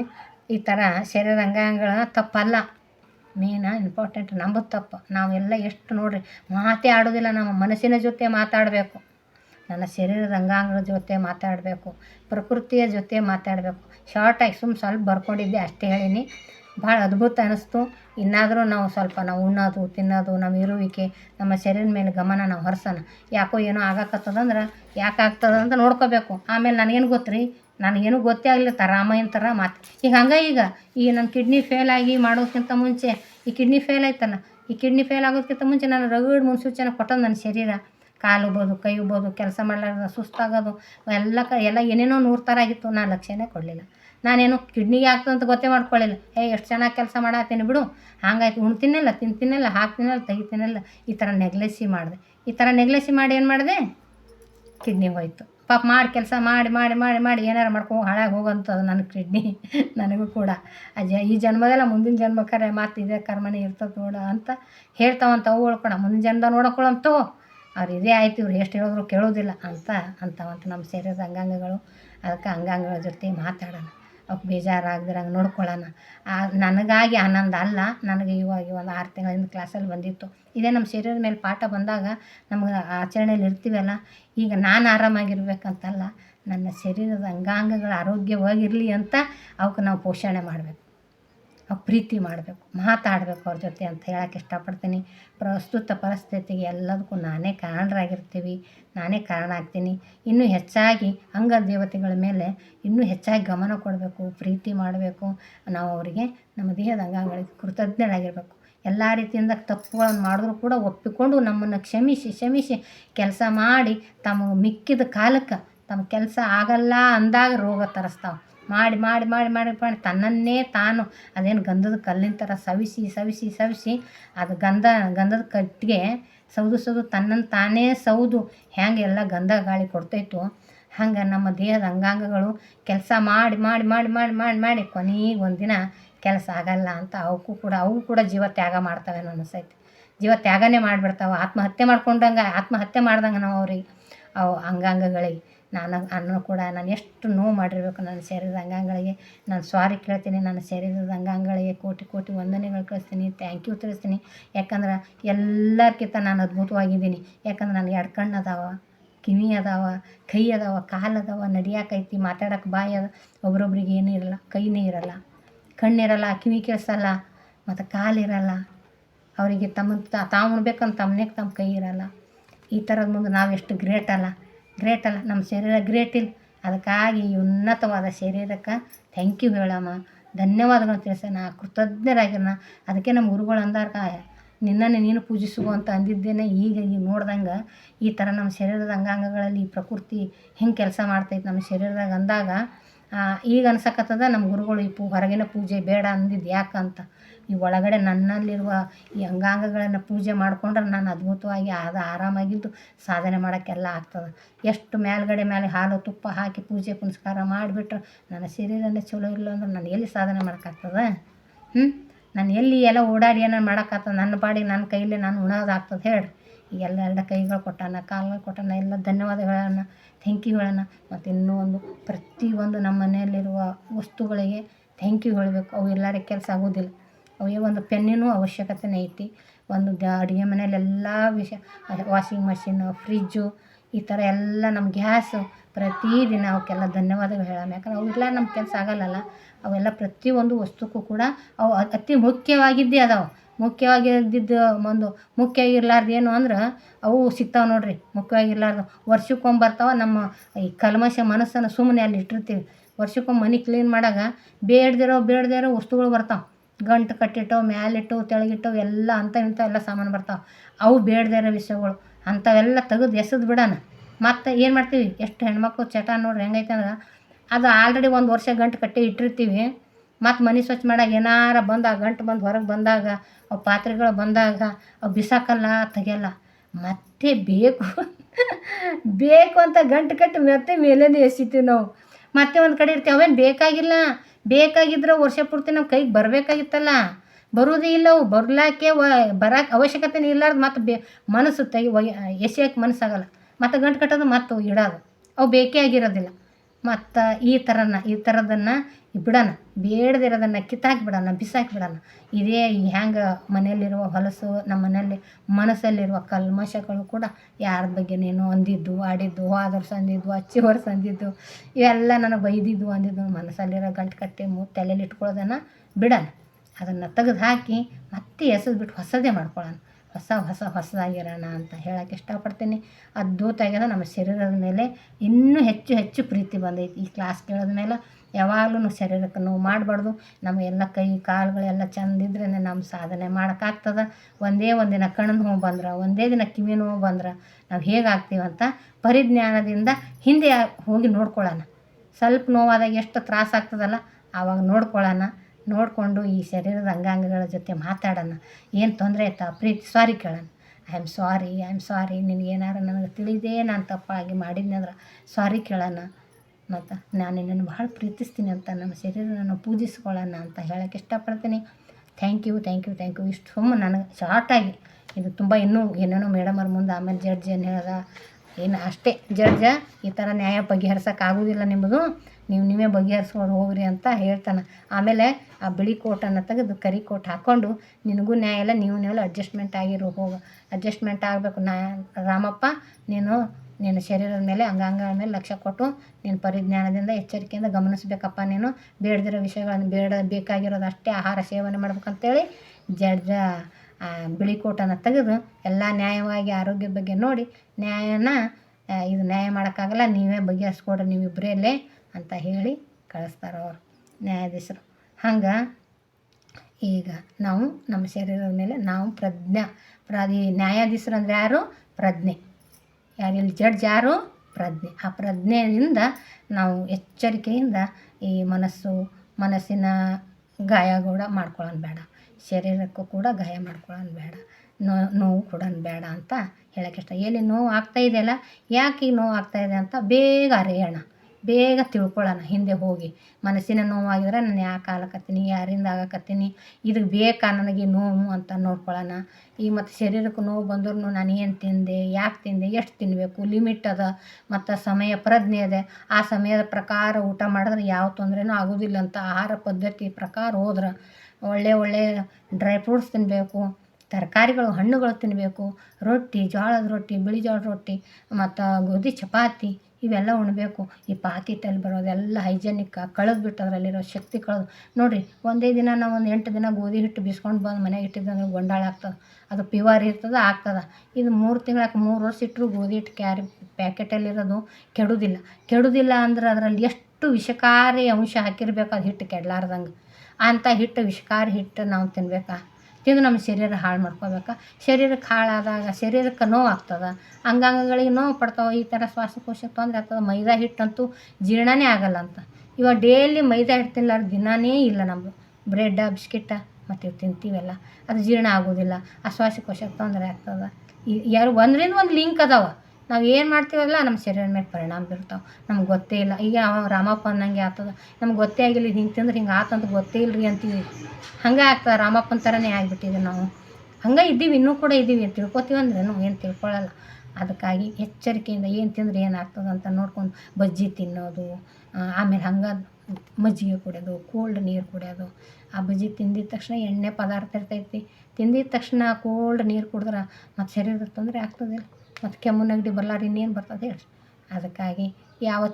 ಈ ಥರ ಶರೀರ ಅಂಗಾಂಗಗಳ ತಪ್ಪಲ್ಲ. ಮೇನ ಇಂಪಾರ್ಟೆಂಟ್ ನಂಬ ತಪ್ಪು. ನಾವೆಲ್ಲ ಎಷ್ಟು ನೋಡ್ರಿ, ಮಾತೇ ಆಡೋದಿಲ್ಲ. ನಮ್ಮ ಮನಸ್ಸಿನ ಜೊತೆ ಮಾತಾಡಬೇಕು. ನನ್ನ ಶರೀರದ ಅಂಗಾಂಗಗಳ ಜೊತೆ ಮಾತಾಡಬೇಕು. ಪ್ರಕೃತಿಯ ಜೊತೆ ಮಾತಾಡಬೇಕು. ಶಾರ್ಟಾಗಿ ಸುಮ್ಮ ಸ್ವಲ್ಪ ಬರ್ಕೊಂಡಿದ್ದೆ ಅಷ್ಟೇ ಹೇಳೀನಿ. ಭಾಳ ಅದ್ಭುತ ಅನ್ನಿಸ್ತು ಇನ್ನಾದರೂ ನಾವು ಸ್ವಲ್ಪ ನಾವು ಉಣ್ಣೋದು, ತಿನ್ನೋದು, ನಮ್ಮ ಇರುವಿಕೆ, ನಮ್ಮ ಶರೀರದ ಮೇಲೆ ಗಮನ ನಾವು ಹರ್ಸೋಣ. ಯಾಕೋ ಏನೋ ಆಗಾಕತ್ತದಂದ್ರೆ ಯಾಕೆ ಆಗ್ತದಂತ ನೋಡ್ಕೋಬೇಕು. ಆಮೇಲೆ ನನಗೇನು ಗೊತ್ತು ರೀ ನನಗೇನು ಗೊತ್ತೇ ಆಗಲಿಲ್ಲ ರಾಮಾಯಣ ಥರ ಮಾತು. ಈಗ ಹಂಗೆ ಈಗ, ಈ ನನ್ನ ಕಿಡ್ನಿ ಫೇಲ್ ಆಗಿ ಮಾಡೋದಕ್ಕಿಂತ ಮುಂಚೆ, ಈ ಕಿಡ್ನಿ ಫೇಲ್ ಆಯ್ತಲ್ಲ, ಈ ಕಿಡ್ನಿ ಫೇಲ್ ಆಗೋದಕ್ಕಿಂತ ಮುಂಚೆ ನಾನು ರಗಡ್ ಮುನ್ಸೂಚನೆ ಕೊಟ್ಟದ್ದು ನನ್ನ ಶರೀರ. ಕಾಲು ಉಬೋದು, ಕೈ ಉಬೋದು, ಕೆಲಸ ಮಾಡಲಾರ್ದ ಸುಸ್ತಾಗೋದು, ಎಲ್ಲ ಕ, ಎಲ್ಲ ಏನೇನೋ ನೂರು ಥರ ಆಗಿತ್ತು ನಾನು ಲಕ್ಷ್ಯನೇ ಕೊಡಲಿಲ್ಲ. ನಾನೇನು ಕಿಡ್ನಿಗೆ ಅಂತ ಗೊತ್ತೇ ಮಾಡ್ಕೊಳ್ಳಿಲ್ಲ. ಏ ಎಷ್ಟು ಚೆನ್ನಾಗಿ ಕೆಲಸ ಮಾಡತ್ತೀನಿ ಬಿಡು. ಹಂಗಾಯ್ತು, ಉಣ್ತೀನಲ್ಲ, ತಿಂತೀನಿಲ್ಲ, ಹಾಕ್ತೀನಲ್ಲ, ತೆಗಿತೀನಲ್ಲ. ಈ ಥರ ನೆಗ್ಲೆಸಿ ಮಾಡಿದೆ. ಈ ಥರ ನೆಗ್ಲೆಸಿ ಮಾಡಿ ಏನು ಮಾಡಿದೆ? ಕಿಡ್ನಿ ಹೋಯ್ತು. ಪಾಪ ಮಾಡಿ ಕೆಲಸ ಮಾಡಿ ಮಾಡಿ ಮಾಡಿ ಮಾಡಿ ಏನಾರು ಮಾಡ್ಕೊ ಹಾಳಾಗಿ ಹೋಗಂಥದ್ದು ನನ್ನ ಕಿಡ್ನಿ. ನನಗೂ ಕೂಡ. ಅಜ್ಜ ಈ ಜನ್ಮದಲ್ಲ ಮುಂದಿನ ಜನ್ಮಕ್ಕಾರೆ ಮಾತು ಇದೇ ಕರ್ಮನೆ ಇರ್ತದೆ ನೋಡ ಅಂತ ಹೇಳ್ತಾವಂತ. ಅವು ಉಳ್ಕೊಳ ಮುಂದಿನ ಜನ್ಮದ ನೋಡ್ಕೊಳಂತು ಅವ್ರು ಇದೇ ಆಯ್ತು, ಇವ್ರು ಎಷ್ಟು ಹೇಳಿದ್ರು ಕೇಳೋದಿಲ್ಲ ಅಂತ ಅಂತಾವಂತ ನಮ್ಮ ಸೇರಿದ ಅಂಗಾಂಗಗಳು. ಅದಕ್ಕೆ ಅಂಗಾಂಗಗಳ ಜೊತೆ ಮಾತಾಡೋಣ. ಅವಕ್ಕೆ ಬೇಜಾರಾಗ್ದಿರಂಗೆ ನೋಡ್ಕೊಳ್ಳೋಣ ನನಗಾಗಿ ಆನಂದ ಅಲ್ಲ, ನನಗೆ ಇವಾಗ ಒಂದು ಆರು ತಿಂಗಳಿಂದ ಕ್ಲಾಸಲ್ಲಿ ಬಂದಿತ್ತು. ಇದೇ ನಮ್ಮ ಶರೀರದ ಮೇಲೆ ಪಾಠ ಬಂದಾಗ ನಮ್ಗೆ ಆಚರಣೆಯಲ್ಲಿ ಇರ್ತೀವಲ್ಲ, ಈಗ ನಾನು ಆರಾಮಾಗಿರ್ಬೇಕಂತಲ್ಲ, ನನ್ನ ಶರೀರದ ಅಂಗಾಂಗಗಳು ಆರೋಗ್ಯವಾಗಿರಲಿ ಅಂತ ಅವಕ್ಕೆ ನಾವು ಪೋಷಣೆ ಮಾಡಬೇಕು. ಪ್ರೀತಿ ಮಾಡಬೇಕು, ಮಾತಾಡಬೇಕು ಅವ್ರ ಜೊತೆ ಅಂತ ಹೇಳಕ್ಕೆ ಇಷ್ಟಪಡ್ತೀನಿ. ಪ್ರಸ್ತುತ ಪರಿಸ್ಥಿತಿಗೆ ಎಲ್ಲದಕ್ಕೂ ನಾನೇ ಕಾರಣರಾಗಿರ್ತೀವಿ, ನಾನೇ ಕಾರಣ ಆಗ್ತೀನಿ. ಇನ್ನೂ ಹೆಚ್ಚಾಗಿ ಅಂಗ ದೇವತೆಗಳ ಮೇಲೆ ಇನ್ನೂ ಹೆಚ್ಚಾಗಿ ಗಮನ ಕೊಡಬೇಕು, ಪ್ರೀತಿ ಮಾಡಬೇಕು. ನಾವು ಅವರಿಗೆ ನಮ್ಮ ದೇಹದ ಅಂಗಗಳಿಗೆ ಕೃತಜ್ಞರಾಗಿರಬೇಕು. ಎಲ್ಲ ರೀತಿಯಿಂದ ತಪ್ಪುಗಳನ್ನು ಮಾಡಿದ್ರು ಕೂಡ ಒಪ್ಪಿಕೊಂಡು ನಮ್ಮನ್ನು ಕ್ಷಮಿಸಿ ಕ್ಷಮಿಸಿ ಕೆಲಸ ಮಾಡಿ ತಮ್ಮ ಮಿಕ್ಕಿದ ಕಾಲಕ್ಕೆ ತಮ್ಮ ಕೆಲಸ ಆಗಲ್ಲ ಅಂದಾಗ ರೋಗ ತರಿಸ್ತಾವೆ. ಮಾಡಿ ಮಾಡಿ ಮಾಡಿ ಮಾಡಿ ಮಾಡಿ ತನ್ನನ್ನೇ ತಾನು ಅದೇನು ಗಂಧದ ಕಲ್ಲಿನ ಥರ ಸವಿಸಿ ಸವಿಸಿ ಸವಿಸಿ ಅದು ಗಂಧ, ಗಂಧದ ಕಟ್ಟಿಗೆ ಸೌದು ಸೌದು ತನ್ನನ್ನು ತಾನೇ ಸೌದು. ಹ್ಯಾಂಗೆ ಎಲ್ಲ ಗಂಧ ಗಾಳಿ ಕೊಡ್ತೈತೋ. ಹಂಗೆ ನಮ್ಮ ದೇಹದ ಅಂಗಾಂಗಗಳು ಕೆಲಸ ಮಾಡಿ ಮಾಡಿ ಮಾಡಿ ಮಾಡಿ ಮಾಡಿ ಮಾಡಿ ಕೊನೆಗೆ ಒಂದಿನ ಕೆಲಸ ಆಗಲ್ಲ ಅಂತ ಅವಕ್ಕೂ ಕೂಡ ಅವು ಕೂಡ ಜೀವ ತ್ಯಾಗ ಮಾಡ್ತವೆ ಅನಿಸೈತಿ. ಜೀವ ತ್ಯಾಗನೇ ಮಾಡಿಬಿಡ್ತಾವೆ. ಆತ್ಮಹತ್ಯೆ ಮಾಡ್ಕೊಂಡಂಗೆ, ಆತ್ಮಹತ್ಯೆ ಮಾಡ್ದಂಗೆ ನಾವು ಅವ್ರಿಗೆ, ಅವು ಅಂಗಾಂಗಗಳಿಗೆ. ನಾನು ಅನ್ನ ಕೂಡ ನಾನು ಎಷ್ಟು ನೋವು ಮಾಡಿರಬೇಕು ನನ್ನ ಶರೀರದ ಅಂಗಾಂಗಗಳಿಗೆ ನಾನು ಸಾರಿ ಕೇಳ್ತೀನಿ, ನನ್ನ ಶರೀರದ ಅಂಗಾಂಗಗಳಿಗೆ ಕೋಟಿ ಕೋಟಿ ವಂದನೆಗಳು ಕಳಿಸ್ತೀನಿ ಥ್ಯಾಂಕ್ ಯು ತಿಳಿಸ್ತೀನಿ. ಯಾಕಂದ್ರೆ ಎಲ್ಲರ್ಕಿಂತ ನಾನು ಅದ್ಭುತವಾಗಿದ್ದೀನಿ. ಯಾಕಂದ್ರೆ ನನಗೆ ಎರಡು ಕಣ್ಣು ಅದಾವ, ಕಿವಿ ಅದಾವ, ಕೈ ಅದಾವ, ಕಾಲು ಅದಾವ, ನಡಿಯಾಕೈತಿ, ಮಾತಾಡೋಕೆ ಬಾಯಿ ಅದ, ಒಬ್ರೊಬ್ರಿಗೆ ಏನೂ ಇರಲ್ಲ, ಕೈನೇ ಇರಲ್ಲ. ಕಣ್ಣಿರಲ್ಲ ಕಿವಿ ಕೇಳಿಸಲ್ಲ, ಮತ್ತು ಕಾಲಿರಲ್ಲ ಅವರಿಗೆ ತಮ್ಮ ತಾವು ಉಣ್ಬೇಕಂತ ತಮ್ಮನೇ ತಮ್ಮ ಕೈ ಇರಲ್ಲ. ಈ ಥರದ ಮುಂದೆ ನಾವು ಎಷ್ಟು ಗ್ರೇಟ್ ಅಲ್ಲ. ಗ್ರೇಟ್ ಅಲ್ಲ, ನಮ್ಮ ಶರೀರ ಗ್ರೇಟ್ ಇಲ್ಲ. ಅದಕ್ಕಾಗಿ ಈ ಉನ್ನತವಾದ ಶರೀರಕ್ಕೆ ಥ್ಯಾಂಕ್ ಯು ಹೇಳಮ್ಮ. ಧನ್ಯವಾದಗಳು ತಿಳಿಸೋಣ ಕೃತಜ್ಞರಾಗಿರೋಣ. ಅದಕ್ಕೆ ನಮ್ಮ ಗುರುಗಳು ಅಂದಾರ ನಿನ್ನನ್ನು ನೀನು ಪೂಜಿಸುವ ಅಂತ ಅಂದಿದ್ದೇನೆ. ಈಗ ಈಗ ನೋಡ್ದಂಗೆ ಈ ಥರ ನಮ್ಮ ಶರೀರದ ಅಂಗಾಂಗಗಳಲ್ಲಿ ಪ್ರಕೃತಿ ಹೆಂಗೆ ಕೆಲಸ ಮಾಡ್ತೈತೆ ನಮ್ಮ ಶರೀರದಾಗ ಅಂದಾಗ ಈಗ ಅನ್ಸಕತ್ತದ ನಮ್ಮ ಗುರುಗಳು ಈ ಪೂ, ಹೊರಗಿನ ಪೂಜೆ ಬೇಡ ಅಂದಿದ್ದು ಯಾಕಂತ ಈ ಒಳಗಡೆ ನನ್ನಲ್ಲಿರುವ ಈ ಅಂಗಾಂಗಗಳನ್ನು ಪೂಜೆ ಮಾಡಿಕೊಂಡ್ರೆ ನಾನು ಅದ್ಭುತವಾಗಿ ಅದು ಆರಾಮಾಗಿದ್ದು ಸಾಧನೆ ಮಾಡೋಕ್ಕೆಲ್ಲ ಆಗ್ತದೆ. ಎಷ್ಟು ಮೇಲ್ಗಡೆ ಮೇಲೆ ಹಾಲು ತುಪ್ಪ ಹಾಕಿ ಪೂಜೆ ಪುನಸ್ಕಾರ ಮಾಡಿಬಿಟ್ರೆ ನನ್ನ ಶರೀರನೇ ಚಲೋ ಇಲ್ಲ ಅಂದ್ರೆ ನಾನು ಎಲ್ಲಿ ಸಾಧನೆ ಮಾಡೋಕ್ಕಾಗ್ತದೆ? ಹ್ಞೂ ನಾನು ಎಲ್ಲಿ ಎಲ್ಲ ಓಡಾಡಿ ಏನೋ ಮಾಡೋಕ್ಕಾಗ್ತದೆ? ನನ್ನ ಪಾಡಿಗೆ ನನ್ನ ಕೈಯಲ್ಲಿ ನಾನು ಉಣೋದಾಗ್ತದೆ ಹೇಳ್ರಿ. ಎಲ್ಲ ಎಲ್ಲ ಕೈಗಳು ಕೊಟ್ಟಾನ, ಕಾಲುಗಳು ಕೊಟ್ಟಾನ, ಎಲ್ಲ ಧನ್ಯವಾದಗಳನ್ನು ಥ್ಯಾಂಕ್ ಯುಗಳನ್ನು ಮತ್ತು ಇನ್ನೂ ಒಂದು ಪ್ರತಿಯೊಂದು ನಮ್ಮ ಮನೆಯಲ್ಲಿರುವ ವಸ್ತುಗಳಿಗೆ ಥ್ಯಾಂಕ್ ಯು ಹೇಳಬೇಕು. ಅವು ಎಲ್ಲರ ಕೆಲಸ ಆಗೋದಿಲ್ಲ. ಅವೇ ಒಂದು ಪೆನ್ನಿನೂ ಅವಶ್ಯಕತೆನೇ ಐತಿ. ಒಂದು ದ ಅಡುಗೆ ಮನೆಯಲ್ಲೆಲ್ಲ ವಿಷ ವಾಷಿಂಗ್ ಮಷಿನ್ನು ಫ್ರಿಜ್ಜು ಈ ಥರ ಎಲ್ಲ ನಮ್ಮ ಗ್ಯಾಸು ಪ್ರತಿದಿನ ಅವಕ್ಕೆಲ್ಲ ಧನ್ಯವಾದಗಳು ಹೇಳೋಣ. ಯಾಕಂದ್ರೆ ಅವೆಲ್ಲ ನಮ್ಮ ಕೆಲಸ ಆಗಲ್ಲಲ್ಲ. ಅವೆಲ್ಲ ಪ್ರತಿಯೊಂದು ವಸ್ತುಕ್ಕೂ ಕೂಡ ಅವು ಅತಿ ಮುಖ್ಯವಾಗಿದ್ದೇ ಅದಾವೆ. ಮುಖ್ಯವಾಗಿದ್ದಿದ್ದು ಒಂದು ಮುಖ್ಯ ಇರ್ಲಾರ್ದು ಏನು ಅಂದ್ರೆ ಅವು ಸಿಗ್ತಾವೆ ನೋಡ್ರಿ. ಮುಖ್ಯವಾಗಿರ್ಲಾರ್ದು ವರ್ಷಕ್ಕೊಮ್ಮೆ ಬರ್ತಾವೆ ನಮ್ಮ ಈ ಕಲ್ಮಶ ಮನಸ್ಸನ್ನು ಸುಮ್ಮನೆ ಅಲ್ಲಿ ಇಟ್ಟಿರ್ತೀವಿ. ವರ್ಷಕ್ಕೊಮ್ಮೆ ಮನೆ ಕ್ಲೀನ್ ಮಾಡಾಗ ಬೇಡದಿರೋ ಬೇಡದಿರೋ ವಸ್ತುಗಳು ಬರ್ತಾವೆ. ಗಂಟು ಕಟ್ಟಿಟ್ಟು, ಮ್ಯಾಲಿಟ್ಟು, ತೆಳಗಿಟ್ಟು, ಎಲ್ಲ ಅಂತ ಇಂಥ ಎಲ್ಲ ಸಾಮಾನು ಬರ್ತಾವೆ. ಅವು ಬೇಡದೇ ಇರೋ ವಿಷಯಗಳು. ಅಂಥವೆಲ್ಲ ತೆಗೆದು ಎಸೆದು ಬಿಡೋಣ. ಮತ್ತು ಏನು ಮಾಡ್ತೀವಿ? ಎಷ್ಟು ಹೆಣ್ಮಕ್ಳು ಚಟ ನೋಡ್ರಿ ಹೆಂಗೈತೆ ಅಂದ್ರೆ, ಅದು ಆಲ್ರೆಡಿ ಒಂದು ವರ್ಷ ಗಂಟು ಕಟ್ಟಿ ಇಟ್ಟಿರ್ತೀವಿ. ಮತ್ತು ಮನೆ ಸ್ವಚ್ಛ ಮಾಡಾಗ ಏನಾರ ಬಂದ ಆ ಗಂಟು ಬಂದು ಹೊರಗೆ ಬಂದಾಗ, ಅವು ಪಾತ್ರೆಗಳು ಬಂದಾಗ, ಅವು ಬಿಸಾಕಲ್ಲ, ತೆಗಿಯಲ್ಲ. ಮತ್ತೆ ಬೇಕು. ಬೇಕು ಅಂತ ಗಂಟು ಕಟ್ಟಿ ಮತ್ತೆ ಮೇಲೇ ಎಸಿತೀವಿ ನಾವು. ಮತ್ತೆ ಒಂದು ಕಡೆ ಇರ್ತೀವಿ, ಅವೇನು ಬೇಕಾಗಿಲ್ಲ. ಬೇಕಾಗಿದ್ರೆ ವರ್ಷ ಪೂರ್ತಿ ನಮ್ಮ ಕೈಗೆ ಬರಬೇಕಾಗಿತ್ತಲ್ಲ? ಬರೋದೇ ಇಲ್ಲ ಅವು. ಬರ್ಲಾಕೆ ವ ಬರಕ್ಕೆ ಅವಶ್ಯಕತೆನೇ ಇರ್ಲಾರ್ದು ಮತ್ತು ಬೇ, ಮನಸ್ಸು ತೆಗಿ, ಒಯ್ ಎಸೆಯೋಕೆ ಮನಸ್ಸಾಗಲ್ಲ. ಮತ್ತು ಗಂಟು ಕಟ್ಟೋದು ಮತ್ತು ಇಡೋದು. ಅವು ಬೇಕೇ ಆಗಿರೋದಿಲ್ಲ. ಮತ್ತು ಈ ಥರನ ಈ ಥರದನ್ನು ಬಿಡೋಣ. ಬೇಡದಿರೋದನ್ನು ಕಿತ್ತಾಕಿ ಬಿಡೋಣ ಬಿಸಾಕಿ ಬಿಡೋಣ ಇದೇ ಹ್ಯಾಂಗೆ ಮನೆಯಲ್ಲಿರುವ ಹೊಲಸು, ನಮ್ಮ ಮನೆಯಲ್ಲಿ ಮನಸ್ಸಲ್ಲಿರುವ ಕಲ್ಮಶಗಳು ಕೂಡ ಯಾರ ಬಗ್ಗೆನೇನೋ ಅಂದಿದ್ದು ಆಡಿದ್ದು ಹೋದ ವರ್ಷ ಅಂದಿದ್ದು ಹಚ್ಚಿ ಅಂದಿದ್ದು ಇವೆಲ್ಲ ನನಗೆ ಬೈದಿದ್ದು ಅಂದಿದ್ದು ಮನಸ್ಸಲ್ಲಿರೋ ಗಂಟು ಕಟ್ಟಿ ಮೂ ತಲೆಯಲ್ಲಿ ಇಟ್ಕೊಳ್ಳೋದನ್ನು ಬಿಡೋಣ. ಅದನ್ನು ತೆಗೆದು ಹಾಕಿ ಮತ್ತೆ ಎಸೆದು ಬಿಟ್ಟು ಹೊಸದೇ ಮಾಡ್ಕೊಳ್ಳೋಣ ಹೊಸ ಹೊಸ ಹೊಸದಾಗಿರೋಣ ಅಂತ ಹೇಳೋಕ್ಕೆ ಇಷ್ಟಪಡ್ತೀನಿ. ಅದ್ಭುತ ಆಗ್ಯದ ನಮ್ಮ ಶರೀರದ ಮೇಲೆ ಇನ್ನೂ ಹೆಚ್ಚು ಹೆಚ್ಚು ಪ್ರೀತಿ ಬಂದೈತಿ. ಈ ಕ್ಲಾಸ್ ಕೇಳಿದ ಮೇಲೆ ಯಾವಾಗಲೂ ಶರೀರಕ್ಕೆ ನೋವು ಮಾಡಬಾರ್ದು. ನಮ್ಮ ಎಲ್ಲ ಕೈ, ಕಾಲುಗಳೆಲ್ಲ ಚಂದ ನಮ್ಮ ಸಾಧನೆ ಮಾಡೋಕ್ಕಾಗ್ತದೆ. ಒಂದೇ ಒಂದಿನ ಕಣ್ಣು ನೋವು ಬಂದ್ರೆ, ಒಂದೇ ದಿನ ಕಿವಿ ನೋವು ಬಂದ್ರೆ ನಾವು ಹೇಗಾಗ್ತೀವಂತ ಪರಿಜ್ಞಾನದಿಂದ ಹಿಂದೆ ಹೋಗಿ ನೋಡ್ಕೊಳ್ಳೋಣ. ಸ್ವಲ್ಪ ನೋವಾದಾಗ ಎಷ್ಟು ತ್ರಾಸ ಆಗ್ತದಲ್ಲ ಆವಾಗ ನೋಡ್ಕೊಳ್ಳೋಣ. ನೋಡಿಕೊಂಡು ಈ ಶರೀರದ ಅಂಗಾಂಗಗಳ ಜೊತೆ ಮಾತಾಡೋಣ. ಏನು ತೊಂದರೆ ಆಯ್ತಾ? ಪ್ರೀತಿ ಸಾರಿ ಕೇಳೋಣ. I am sorry I am sorry ನಿನಗೇನಾರು ನನಗೆ ತಿಳಿದೇ ನಾನು ತಪ್ಪಾಗಿ ಮಾಡಿದ್ನಂದ್ರೆ ಸಾರಿ ಕೇಳೋಣ. ಮತ್ತು ನಾನು ನಿನ್ನನ್ನು ಭಾಳ ಪ್ರೀತಿಸ್ತೀನಿ ಅಂತ, ನಮ್ಮ ಶರೀರನ ಪೂಜಿಸ್ಕೊಳ್ಳೋಣ ಅಂತ ಹೇಳೋಕ್ಕೆ ಇಷ್ಟಪಡ್ತೀನಿ. Thank you thank you thank you ಇಷ್ಟು ಸುಮ್ಮನೆ ನನಗೆ ಶಾರ್ಟಾಗಿ ಇದು ತುಂಬ ಇನ್ನೂ ಏನೇನೋ ಮೇಡಮರ ಮುಂದೆ ಆಮೇಲೆ ಜಡ್ಜ್ ಏನು ಹೇಳ್ದ? ಏನು ಅಷ್ಟೇ. ಜಡ್ಜ ಈ ಥರ ನ್ಯಾಯ ಬಗೆಹರ್ಸೋಕ್ಕಾಗೋದಿಲ್ಲ ನಿಮ್ಮದು ನೀವು ನೀವೇ ಬಗೆಹರಿಸ್ಕೊಂಡು ಹೋಗ್ರಿ ಅಂತ ಹೇಳ್ತಾನೆ. ಆಮೇಲೆ ಆ ಬಿಳಿ ಕೋಟನ್ನು ತೆಗೆದು ಕರಿ ಕೋಟ್ ಹಾಕ್ಕೊಂಡು ನಿನಗೂ ನ್ಯಾಯ ಇಲ್ಲ, ನೀವು ನೀವು ಅಡ್ಜಸ್ಟ್ಮೆಂಟ್ ಆಗಿರು, ಹೋಗು. ಅಡ್ಜಸ್ಟ್ಮೆಂಟ್ ಆಗಬೇಕು. ನಾ, ರಾಮಪ್ಪ, ನೀನು, ನಿನ್ನ ಶರೀರದ ಮೇಲೆ, ಅಂಗಾಂಗಗಳ ಮೇಲೆ ಲಕ್ಷ್ಯ ಕೊಟ್ಟು ನಿನ್ನ ಪರಿಜ್ಞಾನದಿಂದ ಎಚ್ಚರಿಕೆಯಿಂದ ಗಮನಿಸಬೇಕಪ್ಪ. ನೀನು ಬೇಡದಿರೋ ವಿಷಯಗಳನ್ನು ಬೇಡ, ಬೇಕಾಗಿರೋದು ಅಷ್ಟೇ ಆಹಾರ ಸೇವನೆ ಮಾಡ್ಬೇಕಂತೇಳಿ ಜಡ್ಜ ಬಿಳಿ ಕೋಟನ್ನು ತೆಗೆದು ಎಲ್ಲ ನ್ಯಾಯವಾಗಿ ಆರೋಗ್ಯದ ಬಗ್ಗೆ ನೋಡಿ, ನ್ಯಾಯನ ಇದು ನ್ಯಾಯ ಮಾಡೋಕ್ಕಾಗಲ್ಲ, ನೀವೇ ಬಗೆಹರಿಸ್ಕೊಡ್ರಿ ನೀವಿಬ್ಬರಲ್ಲೇ ಅಂತ ಹೇಳಿ ಕಳಿಸ್ತಾರೆ ಅವರು ನ್ಯಾಯಾಧೀಶರು. ಹಂಗೆ ಈಗ ನಾವು ನಮ್ಮ ಶರೀರದ ಮೇಲೆ ನಾವು ಪ್ರಜ್ಞೆ. ಪ್ರಾದಿ ನ್ಯಾಯಾಧೀಶರು ಅಂದರೆ ಯಾರು? ಪ್ರಜ್ಞೆ. ಯಾರು ಇಲ್ಲಿ ಜಡ್ಜ್ ಯಾರು? ಪ್ರಜ್ಞೆ. ಆ ಪ್ರಜ್ಞೆಯಿಂದ ನಾವು ಎಚ್ಚರಿಕೆಯಿಂದ ಈ ಮನಸ್ಸು, ಮನಸ್ಸಿನ ಗಾಯ ಕೂಡ ಮಾಡ್ಕೊಳ್ಳೋಣ ಬೇಡ. ಶರೀರಕ್ಕೂ ಕೂಡ ಗಾಯ ಮಾಡ್ಕೊಳ್ಳೋಣ ಬೇಡ. ನೋ, ನೋವು ಕೂಡ ಬೇಡ ಅಂತ ಹೇಳೋಕ್ಕೆ ಇಷ್ಟ. ಎಲ್ಲಿ ನೋವು ಆಗ್ತಾ ಇದೆಯಲ್ಲ? ಯಾಕೆ ನೋವು ಆಗ್ತಾಯಿದೆ ಅಂತ? ಬೇಗ ಅರಿಯೋಣ. ಬೇಗ ತಿಳ್ಕೊಳ್ಳೋಣ, ಹಿಂದೆ ಹೋಗಿ. ಮನಸ್ಸಿನ ನೋವಾಗಿದ್ರೆ ನಾನು ಯಾಕೆ ಆಗ್ಲಕತ್ತೀನಿ ಯಾರಿಂದ ಆಗಕತ್ತೀನಿ ಇದಕ್ಕೆ ಬೇಕಾ ನನಗೆ ನೋವು ಅಂತ ನೋಡ್ಕೊಳ್ಳೋಣ. ಈ ಮತ್ತು ಶರೀರಕ್ಕೆ ನೋವು ಬಂದ್ರೂ ನಾನು ಏನು ತಿಂದೆ, ಯಾಕೆ ತಿಂದೆ, ಎಷ್ಟು ತಿನ್ನಬೇಕು ಲಿಮಿಟ್ ಅದ, ಮತ್ತು ಸಮಯ ಪ್ರಜ್ಞೆ ಇದೆ ಆ ಸಮಯದ ಪ್ರಕಾರ ಊಟ ಮಾಡಿದ್ರೆ ಯಾವ ತೊಂದರೆನೂ ಆಗೋದಿಲ್ಲ ಅಂತ ಆಹಾರ ಪದ್ಧತಿ ಪ್ರಕಾರ ಹೋದ್ರೆ ಒಳ್ಳೆ ಒಳ್ಳೆ ಡ್ರೈ ಫ್ರೂಟ್ಸ್ ತಿನ್ನಬೇಕು ತರಕಾರಿಗಳು, ಹಣ್ಣುಗಳು ತಿನ್ನಬೇಕು ರೊಟ್ಟಿ, ಜೋಳದ ರೊಟ್ಟಿ, ಬಿಳಿ ಜೋಳದ ರೊಟ್ಟಿ, ಮತ್ತು ಗೋಧಿ ಚಪಾತಿ ಇವೆಲ್ಲ ಉಣಬೇಕು. ಈ ಪಾಕಿಟಲ್ಲಿ ಬರೋದೆಲ್ಲ ಹೈಜೆನಿಕ್ ಕಳೆದು ಬಿಟ್ಟು ಅದರಲ್ಲಿರೋ ಶಕ್ತಿ ಕಳೆದು. ನೋಡಿರಿ, ಒಂದೇ ದಿನ ನಾವು ಒಂದು ಎಂಟು ದಿನ ಗೋಧಿ ಹಿಟ್ಟು ಬಿಸ್ಕೊಂಡು ಬಂದು ಮನೆಗೆ ಇಟ್ಟಿದ್ದಂದ್ರೆ ಗೊಂಡಾಳ ಆಗ್ತದೆ. ಅದು ಪಿವಾರ್ ಇರ್ತದೆ, ಆಗ್ತದೆ. ಇದು ಮೂರು ತಿಂಗಳಕ್ಕೆ ಮೂರು ವರ್ಷ ಇಟ್ಟರು ಗೋಧಿ ಹಿಟ್ಟು ಕ್ಯಾರಿ ಪ್ಯಾಕೆಟಲ್ಲಿರೋದು ಕೆಡುವುದಿಲ್ಲ ಕೆಡುವುದಿಲ್ಲ ಅಂದ್ರೆ ಅದರಲ್ಲಿ ಎಷ್ಟು ವಿಷಕಾರಿ ಅಂಶ ಹಾಕಿರ್ಬೇಕು ಅದು ಹಿಟ್ಟು ಕೆಡಲಾರ್ದಂಗೆ. ಅಂಥ ಹಿಟ್ಟು ವಿಷಕಾರಿ ಹಿಟ್ಟು ನಾವು ತಿನ್ಬೇಕಾ? ತಿಂದು ನಮ್ಮ ಶರೀರ ಹಾಳು ಮಾಡ್ಕೋಬೇಕು ಶರೀರಕ್ಕೆ ಹಾಳಾದಾಗ ಶರೀರಕ್ಕೆ ನೋವು ಆಗ್ತದೆ. ಅಂಗಾಂಗಗಳಿಗೆ ನೋವು ಪಡ್ತಾವೆ. ಈ ಥರ ಶ್ವಾಸಕೋಶಕ್ಕೆ ತೊಂದರೆ ಆಗ್ತದೆ. ಮೈದಾ ಹಿಟ್ಟಂತೂ ಜೀರ್ಣನೇ ಆಗಲ್ಲ ಅಂತ. ಇವಾಗ ಡೇಲಿ ಮೈದಾ ಹಿಟ್ಟು ತಿನ್ನಲಾರ್ದ ದಿನಾನೇ ಇಲ್ಲ ನಮ್ಮದು ಬ್ರೆಡ್ ಬಿಸ್ಕಿಟ್ಟ ಮತ್ತು ಇವು ತಿಂತೀವಲ್ಲ. ಅದು ಜೀರ್ಣ ಆಗೋದಿಲ್ಲ. ಆ ಶ್ವಾಸಕೋಶಕ್ಕೆ ತೊಂದರೆ ಆಗ್ತದೆ. ಈ ಯಾರು ಒಂದರಿಂದ ಒಂದು ಲಿಂಕ್ ಅದಾವೆ. ನಾವು ಏನು ಮಾಡ್ತೀವಲ್ಲ ನಮ್ಮ ಶರೀರದ ಮೇಲೆ ಪರಿಣಾಮ ಬೀರ್ತಾವೆ. ನಮ್ಗೆ ಗೊತ್ತೇ ಇಲ್ಲ. ಈಗ ಅವ ರಾಮಪ್ಪ ಅನ್ನಂಗೆ ಆತದ. ನಮ್ಗೆ ಗೊತ್ತೇ ಆಗಿಲ್ಲ, ಇದು ಹಿಂಗೆ ತಿಂದ್ರೆ ಹಿಂಗೆ ಆತಂತ ಗೊತ್ತೇ ಇಲ್ಲ ರೀ ಅಂತೀವಿ. ಹಂಗೆ ಆಗ್ತದೆ. ರಾಮಪ್ಪನ ಥರನೇ ಆಗಿಬಿಟ್ಟಿದೆ ನಾವು. ಹಂಗೆ ಇದ್ದೀವಿ, ಇನ್ನೂ ಕೂಡ ಇದ್ದೀವಿ ತಿಳ್ಕೊತೀವಿ ಅಂದ್ರೇನು ಏನು ತಿಳ್ಕೊಳ್ಳಲ್ಲ ಅದಕ್ಕಾಗಿ ಎಚ್ಚರಿಕೆಯಿಂದ ಏನು ತಿಂದ್ರೆ ಏನಾಗ್ತದೆ ಅಂತ ನೋಡ್ಕೊಂಡು ಬಜ್ಜಿ ತಿನ್ನೋದು ಆಮೇಲೆ ಹಂಗೆ ಮಜ್ಜಿಗೆ ಕುಡಿಯೋದು ಕೋಲ್ಡ್ ನೀರು ಕುಡಿಯೋದು. ಆ ಬಜ್ಜಿ ತಿಂದಿದ ತಕ್ಷಣ ಎಣ್ಣೆ ಪದಾರ್ಥ ಇರ್ತೈತಿ. ತಿಂದಿದ ತಕ್ಷಣ ಕೋಲ್ಡ್ ನೀರು ಕುಡಿದ್ರೆ ಮತ್ತು ಶರೀರದ ತೊಂದರೆ ಆಗ್ತದಿಲ್ಲ ಮತ್ತು ಕೆಮ್ಮು ನೆಗಡಿ ಬರ್ಲಾರ ಇನ್ನೇನು ಬರ್ತದೆ ಹೇಳ್ರಿ. ಅದಕ್ಕಾಗಿ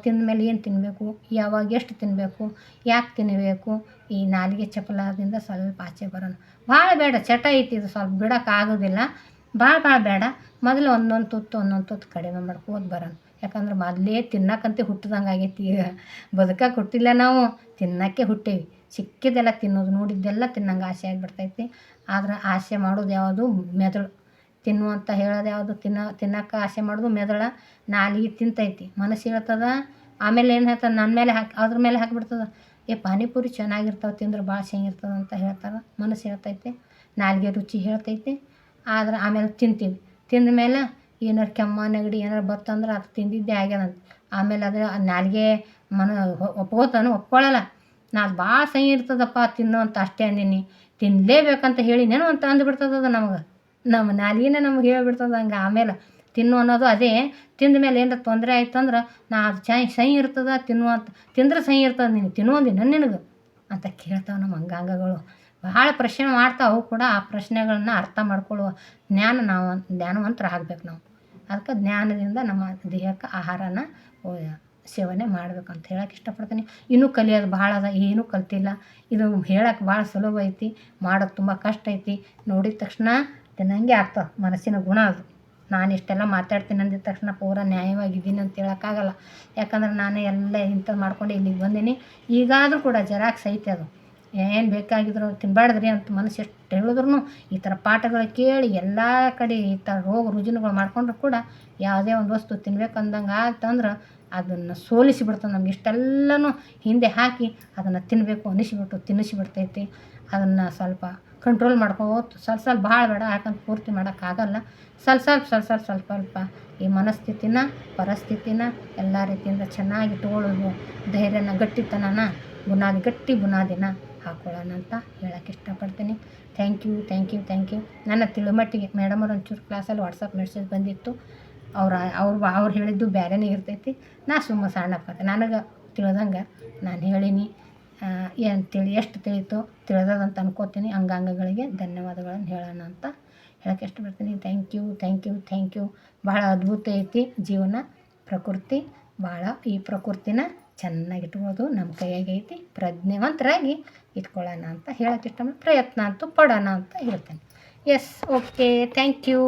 ತಿಂದ ಮೇಲೆ ಏನು ತಿನ್ನಬೇಕು, ಯಾವಾಗ ಎಷ್ಟು ತಿನ್ನಬೇಕು, ಯಾಕೆ ತಿನ್ನಬೇಕು, ಈ ನಾಲಿಗೆ ಚಪಲದಿಂದ ಸ್ವಲ್ಪ ಆಚೆ ಬರೋಣ. ಭಾಳ ಬೇಡ, ಚಟ ಐತಿ ಇದು, ಸ್ವಲ್ಪ ಬಿಡೋಕ್ಕಾಗೋದಿಲ್ಲ ಭಾಳ ಭಾಳ ಬೇಡ. ಮೊದಲು ಒಂದೊಂದು ತುತ್ತು ಒಂದೊಂದು ತುತ್ತು ಕಡಿಮೆ ಮಾಡ್ಕೋದು ಬರೋಣ. ಯಾಕಂದ್ರೆ ಮೊದಲೇ ತಿನ್ನಕ್ಕಂತೆ ಹುಟ್ಟಿದಂಗೆ ಆಗೈತಿ ಈಗ. ಬದುಕಕ್ಕೆ ಹುಟ್ಟಿಲ್ಲ ನಾವು, ತಿನ್ನಕ್ಕೆ ಹುಟ್ಟೇವಿ. ಸಿಕ್ಕಿದ್ದೆಲ್ಲ ತಿನ್ನೋದು, ನೋಡಿದ್ದೆಲ್ಲ ತಿನ್ನಂಗೆ ಆಸೆ ಆಗಿಬಿಡ್ತೈತಿ. ಆದ್ರೆ ಆಸೆ ಮಾಡೋದು ಯಾವುದು? ಮೆದುಳು. ತಿನ್ನುವಂತ ಹೇಳೋದು ಯಾವುದು ತಿನ್ನ, ತಿನ್ನಕ್ಕೆ ಆಸೆ ಮಾಡೋದು ಮೆದಳ ನಾಲಿಗೆ ತಿಂತೈತಿ. ಮನಸ್ಸು ಹೇಳ್ತದ, ಆಮೇಲೆ ಏನು ಹೇಳ್ತದೆ ನನ್ನ ಮೇಲೆ ಹಾಕಿ, ಅದ್ರ ಮೇಲೆ ಹಾಕಿಬಿಡ್ತದೆ. ಏ, ಪಾನಿಪುರಿ ಚೆನ್ನಾಗಿರ್ತಾವೆ, ತಿಂದ್ರೆ ಭಾಳ ಚೆನ್ನಾಗಿರ್ತದೆ ಅಂತ ಹೇಳ್ತಾರೆ. ಮನಸ್ಸು ಹೇಳ್ತೈತಿ, ನಾಲಿಗೆ ರುಚಿ ಹೇಳ್ತೈತಿ. ಆದ್ರೆ ಆಮೇಲೆ ತಿಂತೀವಿ. ತಿಂದ ಮೇಲೆ ಏನಾರು ಕೆಮ್ಮ, ನೆಗಡಿ ಏನಾರು ಬತ್ತಂದ್ರೆ ಅದು ತಿಂದಿದ್ದೇ ಆಗ್ಯದಂತ ಆಮೇಲೆ ಅದು ನಾಲಿಗೆ ಮನ ಒಪ್ಕೋತಾನು ಒಪ್ಕೊಳ್ಳಲ್ಲ ನಾನು ಭಾಳ ಸಹಿ ಇರ್ತದಪ್ಪ, ತಿನ್ನು ಅಂತ ಅಷ್ಟೇ ಅಂದೀನಿ. ತಿನ್ನಲೇಬೇಕಂತ ಹೇಳಿನೇನು ಅಂತ ಅಂದ್ಬಿಡ್ತದದು ಅದು ನಮ್ಗೆ. ನಮ್ಮ ನಾಲಿಗೆನೇ ನಮ್ಗೆ ಹೇಳ್ಬಿಡ್ತದೆ ಹಂಗೆ. ಆಮೇಲೆ ತಿನ್ನು ಅನ್ನೋದು ಅದೇ. ತಿಂದ ಮೇಲೆ ಏನರ ತೊಂದರೆ ಆಯ್ತು ಅಂದ್ರೆ ನಾ ಅದು ಚಾಯ್ ಸೈ ಇರ್ತದೆ ತಿನ್ನುವಂತ ತಿಂದ್ರೆ ಸೈ ಇರ್ತದೆ, ನೀನು ತಿನ್ನುವಂದಿನ ನಿನಗೆ ಅಂತ ಕೇಳ್ತಾವೆ ನಮ್ಮ ಅಂಗಾಂಗಗಳು. ಭಾಳ ಪ್ರಶ್ನೆ ಮಾಡ್ತಾವೆ ಅವು ಕೂಡ ಆ ಪ್ರಶ್ನೆಗಳನ್ನ ಅರ್ಥ ಮಾಡ್ಕೊಳ್ಳುವ ಜ್ಞಾನ ನಾವು ಜ್ಞಾನವಂತರ ಆಗ್ಬೇಕು ನಾವು. ಅದಕ್ಕೆ ಜ್ಞಾನದಿಂದ ನಮ್ಮ ದೇಹಕ್ಕೆ ಆಹಾರನ ಸೇವನೆ ಮಾಡ್ಬೇಕು ಅಂತ ಹೇಳಕ್ಕೆ ಇಷ್ಟಪಡ್ತೀನಿ. ಇನ್ನೂ ಕಲಿಯೋದು ಭಾಳ ಅದ, ಏನೂ ಕಲ್ತಿಲ್ಲ. ಇದು ಹೇಳಕ್ಕೆ ಭಾಳ ಸುಲಭ ಐತಿ, ಮಾಡೋದು ತುಂಬ ಕಷ್ಟ ಐತಿ. ನೋಡಿದ ತಕ್ಷಣ ತಿನ್ನಂಗೆ ಆಗ್ತದೆ ಮನಸ್ಸಿನ ಗುಣ ಅದು. ನಾನು ಇಷ್ಟೆಲ್ಲ ಮಾತಾಡ್ತೀನಿ ಅಂದಿದ ತಕ್ಷಣ ಪೂರ ನ್ಯಾಯವಾಗಿದ್ದೀನಿ ಅಂತ ಹೇಳೋಕ್ಕಾಗಲ್ಲ. ಯಾಕಂದ್ರೆ ನಾನು ಎಲ್ಲ ಇಂಥದ್ದು ಮಾಡ್ಕೊಂಡು ಇಲ್ಲಿಗೆ ಬಂದೀನಿ. ಈಗಾದರೂ ಕೂಡ ಜರಾಕ್ಸ್ ಐತೆ ಅದು. ಏನು ಬೇಕಾಗಿದ್ರು ತಿನ್ಬಾರ್ದ್ರಿ ಅಂತ ಮನಸ್ಸು ಎಷ್ಟು ಹೇಳಿದ್ರು ಈ ಥರ ಪಾಠಗಳು ಕೇಳಿ ಎಲ್ಲ ಕಡೆ ಈ ಥರ ರೋಗ ರುಜಿನಗಳು ಮಾಡ್ಕೊಂಡ್ರು ಕೂಡ ಯಾವುದೇ ಒಂದು ವಸ್ತು ತಿನ್ಬೇಕಂದಂಗೆ ಆಯ್ತಂದ್ರೆ ಅದನ್ನು ಸೋಲಿಸಿ ಬಿಡ್ತದೆ ನಮ್ಗೆ. ಇಷ್ಟೆಲ್ಲನೂ ಹಿಂದೆ ಹಾಕಿ ಅದನ್ನು ತಿನ್ನಬೇಕು ಅನಿಸಿಬಿಟ್ಟು ತಿನ್ನಿಸಿಬಿಡ್ತೈತಿ. ಅದನ್ನು ಸ್ವಲ್ಪ ಕಂಟ್ರೋಲ್ ಮಾಡ್ಕೋತ ಸ್ವಲ್ಪ ಸ್ವಲ್ಪ ಭಾಳ ಬೇಡ, ಯಾಕಂದ್ರೆ ಪೂರ್ತಿ ಮಾಡೋಕ್ಕಾಗಲ್ಲ ಸ್ವಲ್ಪ ಸ್ವಲ್ಪ ಸ್ವಲ್ಪ ಸ್ವಲ್ಪ ಸ್ವಲ್ಪ ಈ ಮನಸ್ಥಿತಿನ, ಪರಿಸ್ಥಿತಿನ ಎಲ್ಲ ರೀತಿಯಿಂದ ಚೆನ್ನಾಗಿ ಇಟ್ಕೊಳ್ಳೋದು ಧೈರ್ಯನ, ಗಟ್ಟಿತನನ, ಬುನಾದಿ, ಗಟ್ಟಿ ಬುನಾದಿನ ಹಾಕೊಳ್ಳೋಣ ಅಂತ ಹೇಳಕ್ಕೆ ಇಷ್ಟಪಡ್ತೀನಿ. Thank you thank you thank you ನನ್ನ ತಿಳುಮಟ್ಟಿಗೆ ಮೇಡಮ್ ಅವ್ರು ಒಂಚೂರು ಕ್ಲಾಸಲ್ಲಿ ವಾಟ್ಸಪ್ ಮೆಸೇಜ್ ಬಂದಿತ್ತು. ಅವ್ರ, ಅವ್ರು ಅವ್ರು ಹೇಳಿದ್ದು ಬೇರೆನೇ ಇರ್ತೈತಿ. ನಾ ಸುಮ್ಮ ಸಣ್ಣಪ್ಪ ನನಗೆ ತಿಳಿದಂಗೆ ನಾನು ಹೇಳೀನಿ. ಏನು ತಿಳಿ, ಎಷ್ಟು ತಿಳಿತು ತಿಳಿದದಂತ ಅನ್ಕೋತೀನಿ. ಅಂಗಾಂಗಗಳಿಗೆ ಧನ್ಯವಾದಗಳನ್ನು ಹೇಳೋಣ ಅಂತ ಹೇಳಕ್ಕೆ ಇಷ್ಟಪಡ್ತೀನಿ. Thank you thank you thank you ಭಾಳ ಅದ್ಭುತ ಐತಿ ಜೀವನ, ಪ್ರಕೃತಿ. ಭಾಳ ಈ ಪ್ರಕೃತಿನ ಚೆನ್ನಾಗಿ ಇಟ್ಕೊಳ್ಳೋದು ನಮ್ಮ ಕೈಯಾಗೈತಿ ಪ್ರಜ್ಞೆವಂತರಾಗಿ ಇಟ್ಕೊಳ್ಳೋಣ ಅಂತ ಹೇಳಕ್ಕೆ ಇಷ್ಟ ಪ್ರಯತ್ನ ಅಂತೂ ಪಡೋಣ ಅಂತ ಹೇಳ್ತೇನೆ. Yes okay thank you